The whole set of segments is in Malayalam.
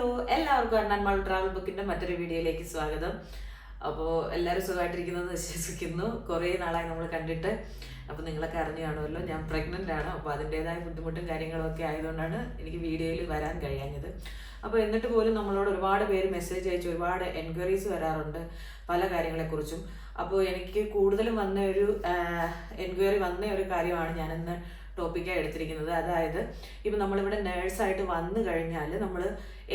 ഹലോ എല്ലാവർക്കും അണ്ണൻമാൾ ട്രാവൽ ബുക്കിന്റെ മറ്റൊരു വീഡിയോയിലേക്ക് സ്വാഗതം. അപ്പോൾ എല്ലാവരും സുഖമായിട്ടിരിക്കുന്നത് വിശ്വസിക്കുന്നു. കുറേ നാളായി നമ്മൾ കണ്ടിട്ട്. അപ്പോൾ നിങ്ങളൊക്കെ അറിഞ്ഞു കാണുമല്ലോ ഞാൻ പ്രഗ്നന്റ് ആണ്. അപ്പോൾ അതിന്റെതായ ബുദ്ധിമുട്ടും കാര്യങ്ങളൊക്കെ ആയതുകൊണ്ടാണ് എനിക്ക് വീഡിയോയിൽ വരാൻ കഴിയാഞ്ഞത്. അപ്പോൾ എന്നിട്ട് പോലും നമ്മളോട് ഒരുപാട് പേര് മെസ്സേജ് അയച്ച് ഒരുപാട് എൻക്വയറീസ് വരാറുണ്ട് പല കാര്യങ്ങളെക്കുറിച്ചും. അപ്പോൾ എനിക്ക് കൂടുതലും വന്ന ഒരു എൻക്വയറി വന്ന ഒരു കാര്യമാണ് ഞാനിന്ന് ടോപ്പിക്കായി എടുത്തിരിക്കുന്നത്. അതായത് ഇപ്പം നമ്മളിവിടെ നേഴ്സായിട്ട് വന്നു കഴിഞ്ഞാൽ നമ്മൾ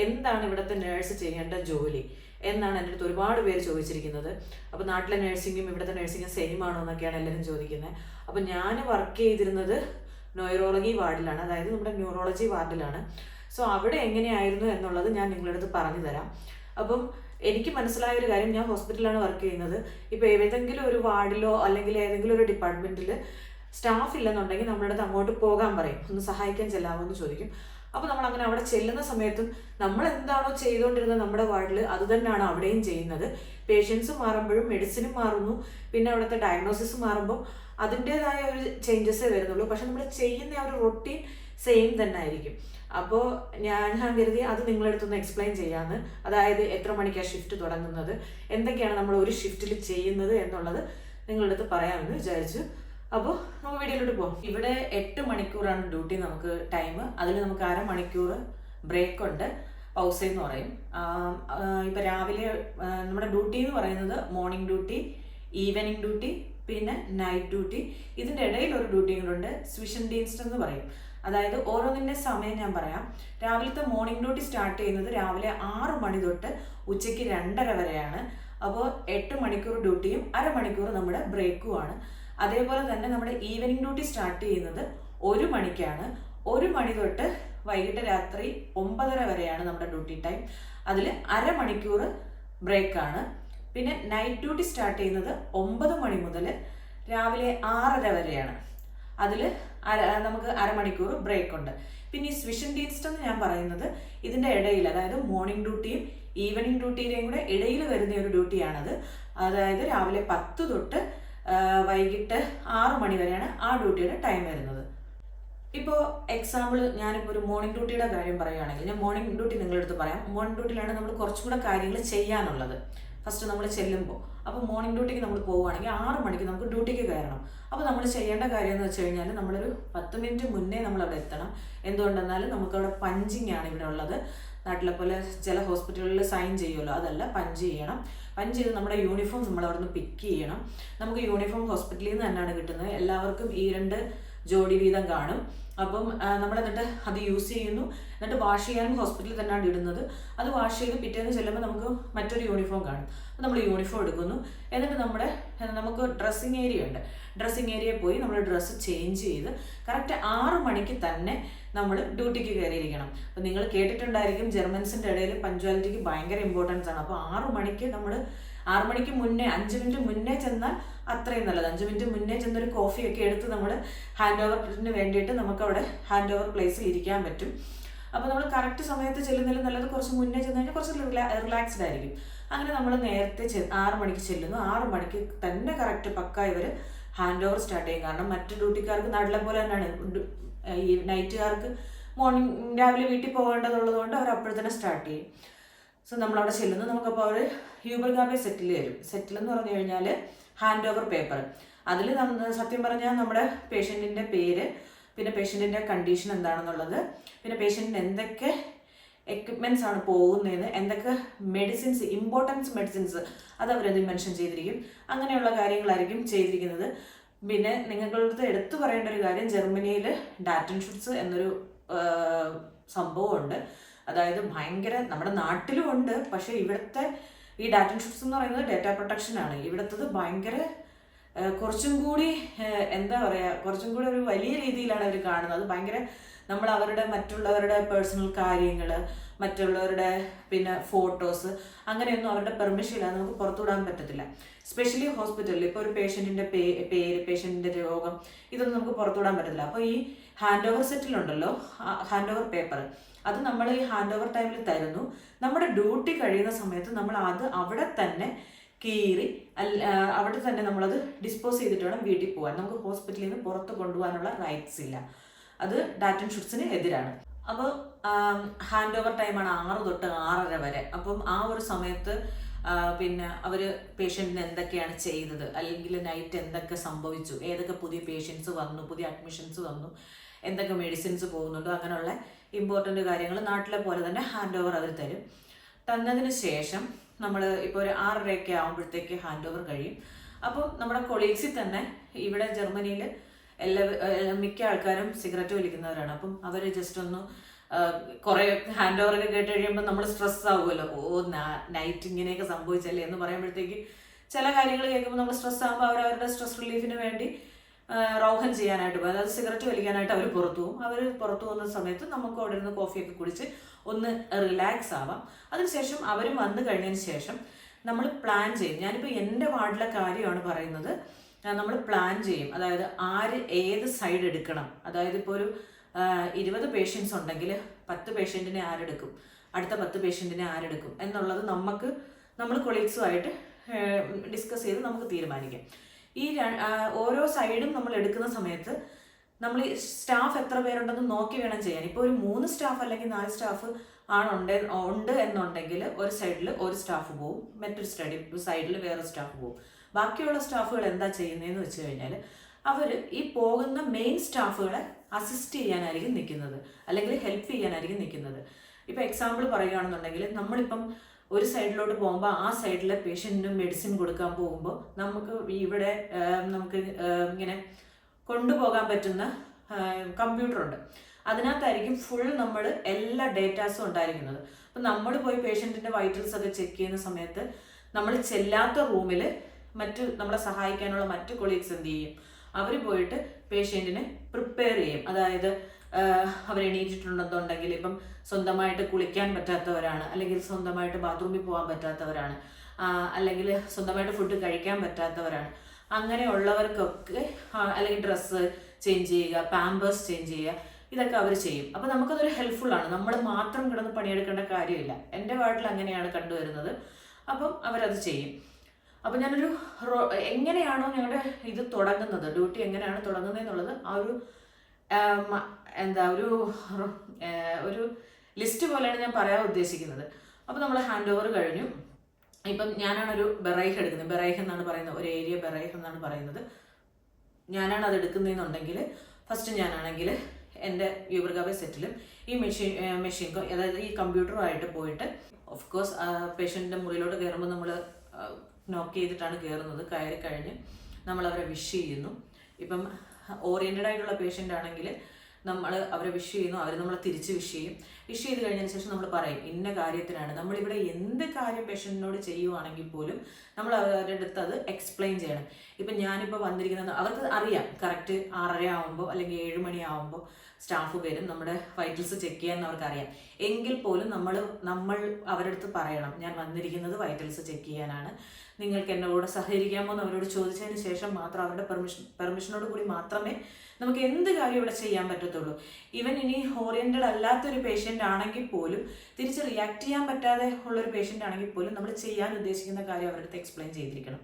എന്താണ് ഇവിടുത്തെ നേഴ്സ് ചെയ്യേണ്ട ജോലി? എന്നാണ് എന്റെ അടുത്ത് ഒരുപാട് പേര് ചോദിച്ചിരിക്കുന്നത്. അപ്പോൾ നാട്ടിലെ നഴ്സിങ്ങും ഇവിടുത്തെ നഴ്സിങ്ങും സെയിം ആണോ എന്നൊക്കെയാണ് എല്ലാവരും ചോദിക്കുന്നത്. അപ്പോൾ ഞാൻ വർക്ക് ചെയ്തിരുന്നത് ന്യൂറോളജി വാർഡിലാണ്. അതായത് നമ്മുടെ ന്യൂറോളജി വാർഡിലാണ്. സോ അവിടെ എങ്ങനെയായിരുന്നു എന്നുള്ളത് ഞാൻ നിങ്ങളുടെ അടുത്ത് പറഞ്ഞു തരാം. അപ്പം എനിക്ക് മനസ്സിലായ ഒരു കാര്യം ഞാൻ ഹോസ്പിറ്റലിലാണ് വർക്ക് ചെയ്യുന്നത്. ഇപ്പോൾ ഏതെങ്കിലും ഒരു വാർഡിലോ അല്ലെങ്കിൽ ഏതെങ്കിലും ഒരു ഡിപ്പാർട്ട്മെന്റിൽ സ്റ്റാഫ് ഇല്ലെന്നുണ്ടെങ്കിൽ നമ്മുടെ അങ്ങോട്ട് പോകാൻ പറയും. ഒന്ന് സഹായിക്കാൻ ചെല്ലാമോ എന്ന് ചോദിക്കും. അപ്പോൾ നമ്മൾ അങ്ങനെ അവിടെ ചെല്ലുന്ന സമയത്തും നമ്മൾ എന്താണോ ചെയ്തുകൊണ്ടിരുന്നത് നമ്മുടെ വാർഡിൽ അത് തന്നെയാണ് അവിടെയും ചെയ്യുന്നത്. പേഷ്യൻസ് മാറുമ്പോഴും മെഡിസിനും മാറുന്നു. പിന്നെ അവിടുത്തെ ഡയഗ്നോസിസ് മാറുമ്പോൾ അതിന്റെതായ ഒരു ചേഞ്ചസേ വരുന്നുള്ളൂ. പക്ഷെ നമ്മൾ ചെയ്യുന്ന ആ ഒരു റൊട്ടീൻ സെയിം തന്നെ ആയിരിക്കും. അപ്പോൾ ഞാൻ കരുതി അത് നിങ്ങളെടുത്തൊന്ന് എക്സ്പ്ലെയിൻ ചെയ്യാമെന്ന് അതായത് എത്ര മണിക്കാണ് ഷിഫ്റ്റ് തുടങ്ങുന്നത്? എന്തൊക്കെയാണ് നമ്മൾ ഒരു ഷിഫ്റ്റിൽ ചെയ്യുന്നത് എന്നുള്ളത് നിങ്ങളുടെ അടുത്ത് പറയാമെന്ന് വിചാരിച്ചു. അപ്പോൾ നമുക്ക് വീഡിയോയിലോട്ട് പോകാം ഇവിടെ എട്ട് മണിക്കൂറാണ് ഡ്യൂട്ടി നമുക്ക് ടൈം. അതിൽ നമുക്ക് അരമണിക്കൂർ ബ്രേക്ക് ഉണ്ട്. പൗസ എന്ന് പറയും. ഇപ്പം രാവിലെ നമ്മുടെ ഡ്യൂട്ടി എന്ന് പറയുന്നത് മോർണിംഗ് ഡ്യൂട്ടി ഈവനിങ് ഡ്യൂട്ടി പിന്നെ നൈറ്റ് ഡ്യൂട്ടി. ഇതിന്റെ ഇടയിൽ ഒരു ഡ്യൂട്ടി കൂടെ സ്വിഷൻ ഡീൻസ്റ്റ് എന്ന് പറയും. അതായത് ഓരോന്നിന്റെ സമയം ഞാൻ പറയാം. രാവിലത്തെ മോർണിംഗ് ഡ്യൂട്ടി സ്റ്റാർട്ട് ചെയ്യുന്നത് രാവിലെ ആറ് മണി തൊട്ട് ഉച്ചയ്ക്ക് രണ്ടര വരെയാണ്. അപ്പോൾ എട്ട് മണിക്കൂർ ഡ്യൂട്ടിയും അരമണിക്കൂർ നമ്മുടെ ബ്രേക്കുമാണ് അതേപോലെ തന്നെ നമ്മുടെ ഈവനിങ് ഡ്യൂട്ടി സ്റ്റാർട്ട് ചെയ്യുന്നത് ഒരു മണിക്കാണ്. ഒരു മണി തൊട്ട് വൈകിട്ട് രാത്രി ഒമ്പതര വരെയാണ് നമ്മുടെ ഡ്യൂട്ടി ടൈം അതിൽ അരമണിക്കൂർ ബ്രേക്കാണ് പിന്നെ നൈറ്റ് ഡ്യൂട്ടി സ്റ്റാർട്ട് ചെയ്യുന്നത് ഒമ്പത് മണി മുതൽ രാവിലെ ആറര വരെയാണ്. അതിൽ അര നമുക്ക് അരമണിക്കൂർ ബ്രേക്ക് ഉണ്ട്. പിന്നെ ഈ സ്വിഷൻ ഡീൻസ്റ്റ് എന്ന് ഞാൻ പറയുന്നത് ഇതിന്റെ ഇടയിൽ അതായത് മോർണിംഗ് ഡ്യൂട്ടിയും ഈവനിങ് ഡ്യൂട്ടിയുടെയും കൂടെ ഇടയിൽ വരുന്ന ഒരു ഡ്യൂട്ടിയാണത് അതായത് രാവിലെ പത്ത് തൊട്ട് വൈകിട്ട് ആറ് മണി വരെയാണ് ആ ഡ്യൂട്ടിയുടെ ടൈം വരുന്നത്. ഇപ്പോൾ എക്സാമ്പിൾ ഞാനിപ്പോൾ ഒരു മോർണിംഗ് ഡ്യൂട്ടിയുടെ കാര്യം പറയുകയാണെങ്കിൽ ഞാൻ മോർണിംഗ് ഡ്യൂട്ടി നിങ്ങളുടെ അടുത്ത് പറയാം. മോർണിംഗ് ഡ്യൂട്ടിയിലാണ് നമ്മൾ കുറച്ചുകൂടെ കാര്യങ്ങൾ ചെയ്യാനുള്ളത്. ഫസ്റ്റ് നമ്മൾ ചെല്ലുമ്പോൾ. അപ്പോൾ മോർണിംഗ് ഡ്യൂട്ടിക്ക് നമ്മൾ പോവുകയാണെങ്കിൽ ആറ് മണിക്ക് നമുക്ക് ഡ്യൂട്ടിക്ക് കയറണം. അപ്പോൾ നമ്മൾ ചെയ്യേണ്ട കാര്യം എന്ന് വെച്ച് കഴിഞ്ഞാൽ നമ്മളൊരു പത്ത് മിനിറ്റ് മുന്നേ നമ്മൾ അവിടെ എത്തണം. എന്തുകൊണ്ടെന്നാൽ നമുക്കവിടെ പഞ്ചിങ് ആണ് ഇവിടെ ഉള്ളത്. നാട്ടിലെ പോലെ ചില ഹോസ്പിറ്റലുകളിൽ സൈൻ ചെയ്യുമല്ലോ അതല്ല പഞ്ച് ചെയ്യണം. പഞ്ച് ചെയ്ത് നമ്മുടെ യൂണിഫോം നമ്മൾ അവിടെ നിന്ന് പിക്ക് ചെയ്യണം. നമുക്ക് യൂണിഫോം ഹോസ്പിറ്റലിൽ നിന്ന് തന്നെയാണ് കിട്ടുന്നത്. എല്ലാവർക്കും ഈ രണ്ട് ജോഡി വീതം കാണും. അപ്പം നമ്മൾ എന്നിട്ട് അത് യൂസ് ചെയ്യുന്നു. എന്നിട്ട് വാഷ് ചെയ്യാനും ഹോസ്പിറ്റലിൽ തന്നെയാണ് ഇടുന്നത്. അത് വാഷ് ചെയ്ത് പിറ്റേന്ന് ചെല്ലുമ്പോൾ നമുക്ക് മറ്റൊരു യൂണിഫോം കാണും. അപ്പോൾ നമ്മൾ യൂണിഫോം എടുക്കുന്നു. എന്നിട്ട് നമ്മുടെ നമുക്ക് ഡ്രസ്സിങ് ഏരിയ ഉണ്ട്. ഡ്രസ്സിങ് ഏരിയയിൽ പോയി നമ്മൾ ഡ്രസ്സ് ചേഞ്ച് ചെയ്ത് കറക്റ്റ് ആറ് മണിക്ക് തന്നെ നമ്മൾ ഡ്യൂട്ടിക്ക് കയറിയിരിക്കണം അപ്പോൾ നിങ്ങൾ കേട്ടിട്ടുണ്ടായിരിക്കും ജർമ്മൻസിന്റെ ഇടയിൽ പഞ്ച്വാലിറ്റിക്ക് ഭയങ്കര ഇമ്പോർട്ടൻസ് ആണ്. അപ്പോൾ ആറു മണിക്ക് നമ്മൾ ആറു മണിക്ക് മുന്നേ അഞ്ച് മിനിറ്റ് മുന്നേ ചെന്നാൽ അത്രയും നല്ലത്. അഞ്ച് മിനിറ്റ് മുന്നേ ചെന്നൊരു കോഫിയൊക്കെ എടുത്ത് നമ്മൾ ഹാൻഡ് ഓവറിന് വേണ്ടിയിട്ട് നമുക്ക് അവിടെ ഹാൻഡ് ഓവർ പ്ലേസിൽ ഇരിക്കാൻ പറ്റും. അപ്പോൾ നമ്മൾ കറക്റ്റ് സമയത്ത് ചെല്ലുന്നതിൽ നല്ലത് കുറച്ച് മുന്നേ ചെന്ന് കഴിഞ്ഞാൽ കുറച്ച് റിലാക്സ്ഡ് ആയിരിക്കും. അങ്ങനെ നമ്മൾ നേരത്തെ ചെ മണിക്ക് ചെല്ലുന്നു. ആറ് മണിക്ക് തന്നെ കറക്റ്റ് പക്ക ഇവർ ഹാൻഡ് ഓവർ സ്റ്റാർട്ട് ചെയ്യും. കാരണം മറ്റ് ഡ്യൂട്ടിക്കാർക്ക് നാട്ടിലെ പോലെ തന്നെയാണ്. ഈ നൈറ്റുകാർക്ക് മോർണിംഗ് രാവിലെ വീട്ടിൽ പോകേണ്ടതുള്ളത് കൊണ്ട് അവർ അപ്പോൾ തന്നെ സ്റ്റാർട്ട് ചെയ്യും. സോ നമ്മളവിടെ ചെല്ലുന്നു. നമുക്കപ്പോൾ അവർ ഹ്യൂബർ ഗാബെ സെറ്റിൽ തരും സെറ്റിൽ എന്ന് പറഞ്ഞു കഴിഞ്ഞാൽ ഹാൻഡ് ഓവർ പേപ്പർ. അതിൽ സത്യം പറഞ്ഞാൽ നമ്മുടെ പേഷ്യന്റിന്റെ പേര് പിന്നെ പേഷ്യന്റിന്റെ കണ്ടീഷൻ എന്താണെന്നുള്ളത് പിന്നെ പേഷ്യന്റിന് എന്തൊക്കെ എക്യുപ്മെന്റ്സ് ആണ് പോകുന്നതെന്ന് എന്തൊക്കെ മെഡിസിൻസ് ഇമ്പോർട്ടൻസ് മെഡിസിൻസ് അത് അവരത് മെൻഷൻ ചെയ്തിരിക്കും. അങ്ങനെയുള്ള കാര്യങ്ങളായിരിക്കും ചെയ്തിരിക്കുന്നത്. പിന്നെ നിങ്ങളുടെ അടുത്ത് എടുത്തു പറയേണ്ട ഒരു കാര്യം ജർമ്മനിയിൽ ഡാറ്റൻ ഷുട്സ് എന്നൊരു സംഭവമുണ്ട്. അതായത് ഭയങ്കര നമ്മുടെ നാട്ടിലും ഉണ്ട് പക്ഷേ ഇവിടുത്തെ ഈ ഡാറ്റൻ ഷുട്സ് എന്ന് പറയുന്നത് ഡേറ്റ പ്രൊട്ടക്ഷൻ ആണ്. ഇവിടുത്തത് ഭയങ്കര കുറച്ചും കൂടി എന്താ പറയുക കുറച്ചും കൂടി ഒരു വലിയ രീതിയിലാണ് അവർ കാണുന്നത്. ഭയങ്കര നമ്മൾ അവരുടെ മറ്റുള്ളവരുടെ പേഴ്സണൽ കാര്യങ്ങൾ മറ്റുള്ളവരുടെ പിന്നെ ഫോട്ടോസ് അങ്ങനെയൊന്നും അവരുടെ പെർമിഷൻ ഇല്ലാതെ നമുക്ക് പുറത്തുവിടാൻ പറ്റത്തില്ല. സ്പെഷ്യലി ഹോസ്പിറ്റലിൽ ഇപ്പോൾ ഒരു പേഷ്യന്റിന്റെ പേ പേര് പേഷ്യന്റിന്റെ രോഗം ഇതൊന്നും നമുക്ക് പുറത്തുവിടാൻ പറ്റത്തില്ല. അപ്പോൾ ഈ ഹാൻഡ് ഓവർ സെറ്റിലുണ്ടല്ലോ ഹാൻഡ് ഓവർ പേപ്പർ അത് നമ്മൾ ഈ ഹാൻഡ് ഓവർ ടൈമിൽ തരുന്നു. നമ്മുടെ ഡ്യൂട്ടി കഴിയുന്ന സമയത്ത് നമ്മൾ അത് അവിടെ തന്നെ കീറി അവിടെ തന്നെ നമ്മളത് ഡിസ്പോസ് ചെയ്തിട്ട് വേണം വീട്ടിൽ പോകാൻ നമുക്ക് ഹോസ്പിറ്റലിൽ നിന്ന് പുറത്ത് കൊണ്ടുപോകാനുള്ള റൈറ്റ്സ് ഇല്ല. അത് ഡാറ്റൻ ഷുട്സിന് എതിരാണ്. അപ്പോൾ ഹാൻഡ് ഓവർ ടൈമാണ് ആറ് തൊട്ട് ആറര വരെ. അപ്പം ആ ഒരു സമയത്ത് പിന്നെ അവർ പേഷ്യന്റിന് എന്തൊക്കെയാണ് ചെയ്തത്? അല്ലെങ്കിൽ നൈറ്റ് എന്തൊക്കെ സംഭവിച്ചു? ഏതൊക്കെ പുതിയ പേഷ്യൻസ് വന്നു? പുതിയ അഡ്മിഷൻസ് വന്നു? എന്തൊക്കെ മെഡിസിൻസ് പോകുന്നുണ്ടോ? അങ്ങനെയുള്ള ഇമ്പോർട്ടന്റ് കാര്യങ്ങൾ നാട്ടിലെ പോലെ തന്നെ ഹാൻഡ് ഓവർ അവർ തരും. തന്നതിന് ശേഷം നമ്മൾ ഇപ്പോൾ ഒരു ആറരയൊക്കെ ആകുമ്പോഴത്തേക്ക് ഹാൻഡ് ഓവർ കഴിയും. അപ്പോൾ നമ്മുടെ കൊളീഗ്സിൽ തന്നെ ഇവിടെ ജർമ്മനിയിൽ എല്ലാ മിക്ക ആൾക്കാരും സിഗരറ്റ് വലിക്കുന്നവരാണ്. അപ്പം അവർ ജസ്റ്റ് ഒന്ന് കുറെ ഹാൻഡ് ഓവർ ഒക്കെ കേട്ട് കഴിയുമ്പോൾ നമ്മൾ സ്ട്രെസ് ആവുമല്ലോ. ഓ നൈറ്റ് ഇങ്ങനെയൊക്കെ സംഭവിച്ചല്ലേ എന്ന് പറയുമ്പോഴത്തേക്ക് ചില കാര്യങ്ങൾ കേൾക്കുമ്പോൾ നമ്മൾ സ്ട്രെസ് ആകുമ്പോൾ അവർ അവരുടെ സ്ട്രെസ് റിലീഫിന് വേണ്ടി റൗഹൻ ചെയ്യാനായിട്ട് പോകും അതായത് സിഗരറ്റ് വലിക്കാനായിട്ട് അവർ പുറത്തു പോകും അവർ പുറത്തു പോകുന്ന സമയത്ത് നമുക്ക് അവിടെ നിന്ന് കോഫിയൊക്കെ കുടിച്ച് ഒന്ന് റിലാക്സ് ആവാം. അതിനുശേഷം അവരും വന്നു കഴിഞ്ഞതിന് ശേഷം നമ്മൾ പ്ലാൻ ചെയ്യും. ഞാനിപ്പോൾ എന്റെ വാർഡിലെ കാര്യമാണ് പറയുന്നത്. നമ്മൾ പ്ലാൻ ചെയ്യും. അതായത് ആര് ഏത് സൈഡ് എടുക്കണം. അതായത് ഇപ്പോൾ ഒരു ഇരുപത് പേഷ്യൻസ് ഉണ്ടെങ്കിൽ പത്ത് പേഷ്യന്റിനെ ആരെടുക്കും? അടുത്ത പത്ത് പേഷ്യന്റിനെ ആരെടുക്കും? എന്നുള്ളത് നമുക്ക് നമ്മൾ കൊളീഗ്സുമായിട്ട് ഡിസ്കസ് ചെയ്ത് നമുക്ക് തീരുമാനിക്കാം. ഈ ഓരോ സൈഡും നമ്മൾ എടുക്കുന്ന സമയത്ത് നമ്മൾ ഈ സ്റ്റാഫ് എത്ര പേരുണ്ടെന്ന് നോക്കി വേണം ചെയ്യാൻ. ഇപ്പോൾ ഒരു മൂന്ന് സ്റ്റാഫ് അല്ലെങ്കിൽ നാല് സ്റ്റാഫ് ആണുണ്ട് ഉണ്ട് എന്നുണ്ടെങ്കിൽ ഒരു സൈഡിൽ ഒരു സ്റ്റാഫ് പോവും. മറ്റൊരു സ്റ്റഡി സൈഡിൽ വേറെ സ്റ്റാഫ് പോവും. ബാക്കിയുള്ള സ്റ്റാഫുകൾ എന്താ ചെയ്യുന്നതെന്ന് വെച്ച് കഴിഞ്ഞാൽ അവർ ഈ പോകുന്ന മെയിൻ സ്റ്റാഫുകളെ അസിസ്റ്റ് ചെയ്യാനായിരിക്കും നിൽക്കുന്നത്. അല്ലെങ്കിൽ ഹെൽപ്പ് ചെയ്യാനായിരിക്കും നിൽക്കുന്നത്. ഇപ്പോൾ എക്സാമ്പിൾ പറയുകയാണെന്നുണ്ടെങ്കിൽ നമ്മളിപ്പം ഒരു സൈഡിലോട്ട് പോകുമ്പോൾ ആ സൈഡിലെ പേഷ്യന്റിന് മെഡിസിൻ കൊടുക്കാൻ പോകുമ്പോൾ നമുക്ക് ഇവിടെ നമുക്ക് ഇങ്ങനെ കൊണ്ടുപോകാൻ പറ്റുന്ന കമ്പ്യൂട്ടർ ഉണ്ട്. അതിനകത്തായിരിക്കും ഫുൾ നമ്മൾ എല്ലാ ഡേറ്റാസും ഉണ്ടായിരിക്കുന്നത്. അപ്പം നമ്മൾ പോയി പേഷ്യന്റിന്റെ വൈറ്റൽസ് ഒക്കെ ചെക്ക് ചെയ്യുന്ന സമയത്ത് നമ്മൾ ചെല്ലാത്ത റൂമിൽ മറ്റു നമ്മളെ സഹായിക്കാനുള്ള മറ്റ് കൊളീഗ്സ് എന്ത് ചെയ്യും? അവർ പോയിട്ട് പേഷ്യന്റിനെ പ്രിപ്പയർ ചെയ്യും. അതായത് അവർ എണീറ്റിട്ടുണ്ടെന്നുണ്ടെങ്കിൽ ഇപ്പം സ്വന്തമായിട്ട് കുളിക്കാൻ പറ്റാത്തവരാണ് അല്ലെങ്കിൽ സ്വന്തമായിട്ട് ബാത്റൂമിൽ പോകാൻ പറ്റാത്തവരാണ് അല്ലെങ്കിൽ സ്വന്തമായിട്ട് ഫുഡ് കഴിക്കാൻ പറ്റാത്തവരാണ്. അങ്ങനെയുള്ളവർക്കൊക്കെ അല്ലെങ്കിൽ ഡ്രസ്സ് ചേഞ്ച് ചെയ്യുക പാമ്പേഴ്സ് ചേഞ്ച് ചെയ്യുക ഇതൊക്കെ അവർ ചെയ്യും. അപ്പോൾ നമുക്കതൊരു ഹെൽപ്ഫുൾ ആണ്. നമ്മൾ മാത്രം കിടന്ന് പണിയെടുക്കേണ്ട കാര്യമില്ല. എന്റെ വാർഡിൽ അങ്ങനെയാണ് കണ്ടുവരുന്നത്. അപ്പം അവരത് ചെയ്യും. അപ്പം ഞാനൊരു എങ്ങനെയാണോ ഞങ്ങളുടെ ഇത് തുടങ്ങുന്നത്? ഡ്യൂട്ടി എങ്ങനെയാണ് തുടങ്ങുന്നത് എന്നുള്ളത് ആ ഒരു എന്താ ഒരു ഒരു ലിസ്റ്റ് പോലെയാണ് ഞാൻ പറയാൻ ഉദ്ദേശിക്കുന്നത്. അപ്പോൾ നമ്മൾ ഹാൻഡ് ഓവർ കഴിഞ്ഞു. ഇപ്പം ഞാനാണ് ഒരു ബെറൈഹ് എടുക്കുന്നത്. ബെറൈഹ് എന്നാണ് പറയുന്നത്. ഒരു ഏരിയ ബെറൈഹ് എന്നാണ് പറയുന്നത്. ഞാനാണ് അത് എടുക്കുന്നതെന്നുണ്ടെങ്കിൽ ഫസ്റ്റ് ഞാനാണെങ്കിൽ എന്റെ യൂബർഗാബെ സെറ്റിലും ഈ മെഷീൻ മെഷീൻ അതായത് ഈ കമ്പ്യൂട്ടറുമായിട്ട് പോയിട്ട് ഓഫ് കോഴ്സ് പേഷ്യന്റിന്റെ മുറിയിലോട്ട് കയറുമ്പോൾ നമ്മൾ നോക്ക് ചെയ്തിട്ടാണ് കയറുന്നത് കയറി കഴിഞ്ഞ് നമ്മൾ അവരെ വിഷ് ചെയ്യുന്നു. ഇപ്പം ഓറിയന്റഡ് ആയിട്ടുള്ള പേഷ്യന്റ് ആണെങ്കിൽ നമ്മൾ അവരെ വിഷ് ചെയ്യുന്നു. അവർ നമ്മളെ തിരിച്ച് വിഷ് ചെയ്യും. വിഷ് ചെയ്ത് കഴിഞ്ഞതിന് ശേഷം നമ്മൾ പറയും ഇന്ന കാര്യത്തിനാണ്. നമ്മളിവിടെ എന്ത് കാര്യം പേഷ്യന്റിനോട് ചെയ്യുവാണെങ്കിൽ പോലും നമ്മൾ അവരുടെ അടുത്ത് അത് എക്സ്പ്ലെയിൻ ചെയ്യണം. ഇപ്പം ഞാനിപ്പോൾ വന്നിരിക്കുന്നത് അവർക്ക് അറിയാം കറക്റ്റ് ആറര ആവുമ്പോൾ അല്ലെങ്കിൽ ഏഴ് മണി ആവുമ്പോൾ സ്റ്റാഫ് വരും നമ്മുടെ വൈറ്റൽസ് ചെക്ക് ചെയ്യാൻ അവർക്കറിയാം എങ്കിൽ പോലും നമ്മൾ നമ്മൾ അവരുടെ അടുത്ത് പറയണം ഞാൻ വന്നിരിക്കുന്നത് വൈറ്റൽസ് ചെക്ക് ചെയ്യാനാണ്. നിങ്ങൾക്ക് എന്നോട് സഹകരിക്കാമോ? എന്ന് അവരോട് ചോദിച്ചതിന് ശേഷം മാത്രം അവരുടെ പെർമിഷൻ പെർമിഷനോട് കൂടി മാത്രമേ നമുക്ക് എന്ത് കാര്യം ഇവിടെ ചെയ്യാൻ പറ്റത്തുള്ളൂ. ഈവൻ ഇനി ഓറിയന്റഡ് അല്ലാത്തൊരു പേഷ്യന്റ് ആണെങ്കിൽ പോലും തിരിച്ച് റിയാക്ട് ചെയ്യാൻ പറ്റാതെ ഉള്ളൊരു പേഷ്യന്റ് ആണെങ്കിൽ പോലും നമ്മൾ ചെയ്യാൻ ഉദ്ദേശിക്കുന്ന കാര്യം അവരുടെ അടുത്ത് എക്സ്പ്ലെയിൻ ചെയ്തിരിക്കണം.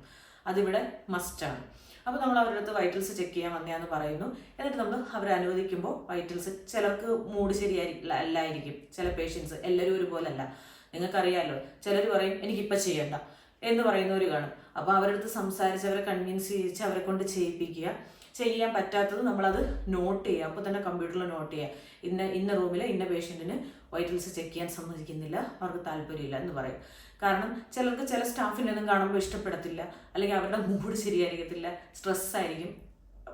അതിവിടെ മസ്റ്റാണ് അപ്പോൾ നമ്മൾ അവരുടെ അടുത്ത് വൈറ്റൽസ് ചെക്ക് ചെയ്യാൻ വന്നതെന്ന് പറയുന്നു. എന്നിട്ട് നമ്മൾ അവരെ അനുവദിക്കുമ്പോൾ വൈറ്റൽസ് ചിലർക്ക് മൂഡ് ശരിയായിരിക്കില്ല അല്ലായിരിക്കും. ചില പേഷ്യൻസ് എല്ലാവരും ഒരുപോലെ അല്ല. നിങ്ങൾക്കറിയാമല്ലോ ചിലർ പറയും എനിക്കിപ്പോൾ ചെയ്യണ്ട. എന്ന് പറയുന്നവർ കാണും. അപ്പോൾ അവരുടെ അടുത്ത് സംസാരിച്ച് അവരെ കൺവിൻസ് ചെയ്യിച്ച് അവരെ കൊണ്ട് ചെയ്യിപ്പിക്കുക. ചെയ്യാൻ പറ്റാത്തത് നമ്മളത് നോട്ട് ചെയ്യുക. അപ്പോൾ തന്നെ കമ്പ്യൂട്ടറിൽ നോട്ട് ചെയ്യുക. ഇന്ന ഇന്ന റൂമിൽ ഇന്ന പേഷ്യന്റിന് വൈറ്റൽസ് ചെക്ക് ചെയ്യാൻ സമ്മതിക്കുന്നില്ല. അവർക്ക് താല്പര്യമില്ല എന്ന് പറയും. കാരണം ചിലർക്ക് ചില സ്റ്റാഫിനൊന്നും കാണുമ്പോൾ ഇഷ്ടപ്പെടത്തില്ല. അല്ലെങ്കിൽ അവരുടെ മൂഡ് ശരിയായിരിക്കത്തില്ല. സ്ട്രെസ് ആയിരിക്കും.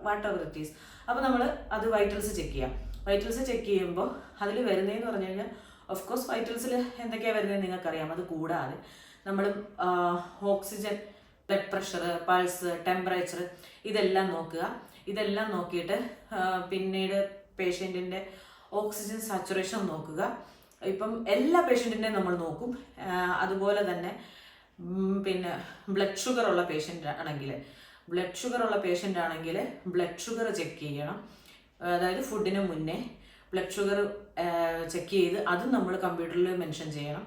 വാട്ട് എവർ ഇറ്റ് ഈസ് അപ്പോൾ നമ്മൾ അത് വൈറ്റൽസ് ചെക്ക് ചെയ്യാം. വൈറ്റൽസ് ചെക്ക് ചെയ്യുമ്പോൾ അതിൽ വരുന്നതെന്ന് പറഞ്ഞു കഴിഞ്ഞാൽ ഓഫ് കോഴ്സ് വൈറ്റൽസിൽ എന്തൊക്കെയാണ് വരുന്നത് നിങ്ങൾക്കറിയാം. അത് കൂടാതെ നമ്മൾ oxygen blood pressure pulse temperature ഇതെല്ലാം നോക്കുക. ഇതെല്ലാം നോക്കിയിട്ട് പിന്നീട് പേഷ്യന്റിന്റെ ഓക്സിജൻ സാച്ചുറേഷൻ നോക്കുക. ഇപ്പം എല്ലാ പേഷ്യന്റിന്റെയും നമ്മൾ നോക്കും. അതുപോലെ തന്നെ പിന്നെ ബ്ലഡ് ഷുഗർ ഉള്ള പേഷ്യന്റ് ആണെങ്കിൽ ബ്ലഡ് ഷുഗർ ഉള്ള പേഷ്യന്റ് ആണെങ്കിൽ ബ്ലഡ് ഷുഗർ ചെക്ക് ചെയ്യണം. അതായത് ഫുഡിന് മുന്നേ ബ്ലഡ് ഷുഗർ ചെക്ക് ചെയ്ത് അതും നമ്മൾ കമ്പ്യൂട്ടറിൽ മെൻഷൻ ചെയ്യണം.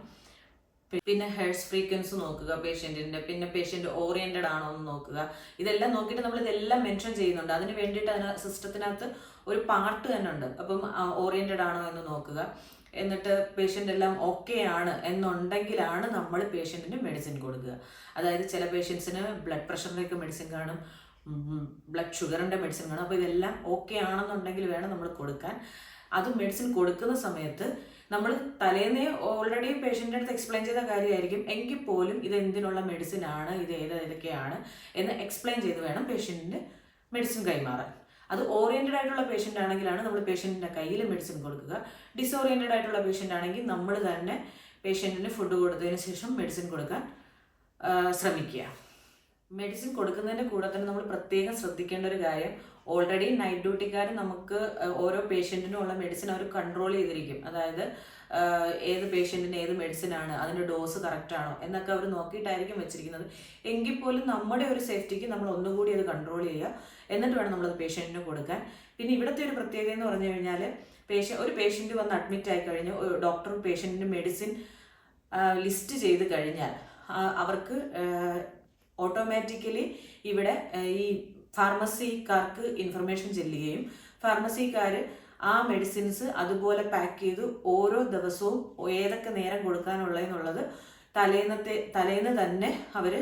പിന്നെ ഹെർസ് ഫ്രീക്വൻസി നോക്കുക പേഷ്യന്റിന്റെ പിന്നെ പേഷ്യന്റ് ഓറിയന്റഡ് ആണോ എന്ന് നോക്കുക. ഇതെല്ലാം നോക്കിയിട്ട് നമ്മൾ ഇതെല്ലാം മെൻഷൻ ചെയ്യുന്നുണ്ട്. അതിന് വേണ്ടിയിട്ട് അതിന് സിസ്റ്റത്തിനകത്ത് ഒരു പാർട്ട് തന്നെ ഉണ്ട്. അപ്പം ഓറിയന്റഡ് ആണോ എന്ന് നോക്കുക. എന്നിട്ട് പേഷ്യന്റ് എല്ലാം ഓക്കെ ആണ് എന്നുണ്ടെങ്കിലാണ് നമ്മൾ പേഷ്യന്റിന് മെഡിസിൻ കൊടുക്കുക. അതായത് ചില പേഷ്യൻസിന് ബ്ലഡ് പ്രഷറിന്റെയൊക്കെ മെഡിസിൻ കാണും. ബ്ലഡ് ഷുഗറിന്റെ മെഡിസിൻ കാണും. അപ്പോൾ ഇതെല്ലാം ഓക്കെ ആണെന്നുണ്ടെങ്കിൽ വേണം നമ്മൾ കൊടുക്കാൻ. അത് മെഡിസിൻ കൊടുക്കുന്ന സമയത്ത് നമ്മൾ തലേന്നേ ഓൾറെഡി പേഷ്യന്റെ അടുത്ത് എക്സ്പ്ലെയിൻ ചെയ്ത കാര്യമായിരിക്കും. എങ്കിൽ പോലും ഇത് എന്തിനുള്ള മെഡിസിൻ ആണ് ഇത് ഏത് ഏതൊക്കെയാണ് എന്ന് എക്സ്പ്ലെയിൻ ചെയ്ത് വേണം പേഷ്യന്റിന് മെഡിസിൻ കൈമാറാൻ. അത് ഓറിയന്റഡ് ആയിട്ടുള്ള പേഷ്യന്റ് ആണെങ്കിലാണ് നമ്മൾ പേഷ്യന്റിന്റെ കയ്യിൽ മെഡിസിൻ കൊടുക്കുക. ഡിസോറിയന്റഡ് ആയിട്ടുള്ള പേഷ്യന്റ് ആണെങ്കിൽ നമ്മൾ തന്നെ പേഷ്യന്റിന് ഫുഡ് കൊടുത്തതിന് ശേഷം മെഡിസിൻ കൊടുക്കാൻ ശ്രമിക്കുക. മെഡിസിൻ കൊടുക്കുന്നതിന്റെ കൂടെ തന്നെ നമ്മൾ പ്രത്യേകം ശ്രദ്ധിക്കേണ്ട ഒരു കാര്യം ഓൾറെഡി നൈറ്റ് ഡ്യൂട്ടിക്കാർ നമുക്ക് ഓരോ പേഷ്യന്റിനും ഉള്ള മെഡിസിൻ അവർ കൺട്രോൾ ചെയ്തിരിക്കും. അതായത് ഏത് പേഷ്യന്റിന് ഏത് മെഡിസിൻ ആണ് അതിന്റെ ഡോസ് കറക്റ്റ് ആണോ എന്നൊക്കെ അവർ നോക്കിയിട്ടായിരിക്കും വെച്ചിരിക്കുന്നത്. എങ്കിൽ പോലും നമ്മുടെ ഒരു സേഫ്റ്റിക്ക് നമ്മൾ ഒന്നുകൂടി അത് കൺട്രോൾ ചെയ്യുക. എന്നിട്ട് വേണം നമ്മളത് പേഷ്യന്റിന് കൊടുക്കാൻ. പിന്നെ ഇവിടുത്തെ ഒരു പ്രത്യേകത എന്ന് പറഞ്ഞു കഴിഞ്ഞാൽ പേഷ്യ ഒരു പേഷ്യന്റ് വന്ന് അഡ്മിറ്റ് ആയി കഴിഞ്ഞ് ഡോക്ടർ പേഷ്യന്റിന് മെഡിസിൻ ലിസ്റ്റ് ചെയ്ത് കഴിഞ്ഞാൽ അവർക്ക് ഓട്ടോമാറ്റിക്കലി ഇവിടെ ഈ ഫാർമസിക്കാർക്ക് ഇൻഫർമേഷൻ ചെല്ലുകയും ഫാർമസിക്കാർ ആ മെഡിസിൻസ് അതുപോലെ പാക്ക് ചെയ്ത് ഓരോ ദിവസവും ഏതൊക്കെ നേരം കൊടുക്കാനുള്ളതെന്നുള്ളത് തലേന്നത്തെ തലേന്ന് തന്നെ അവർ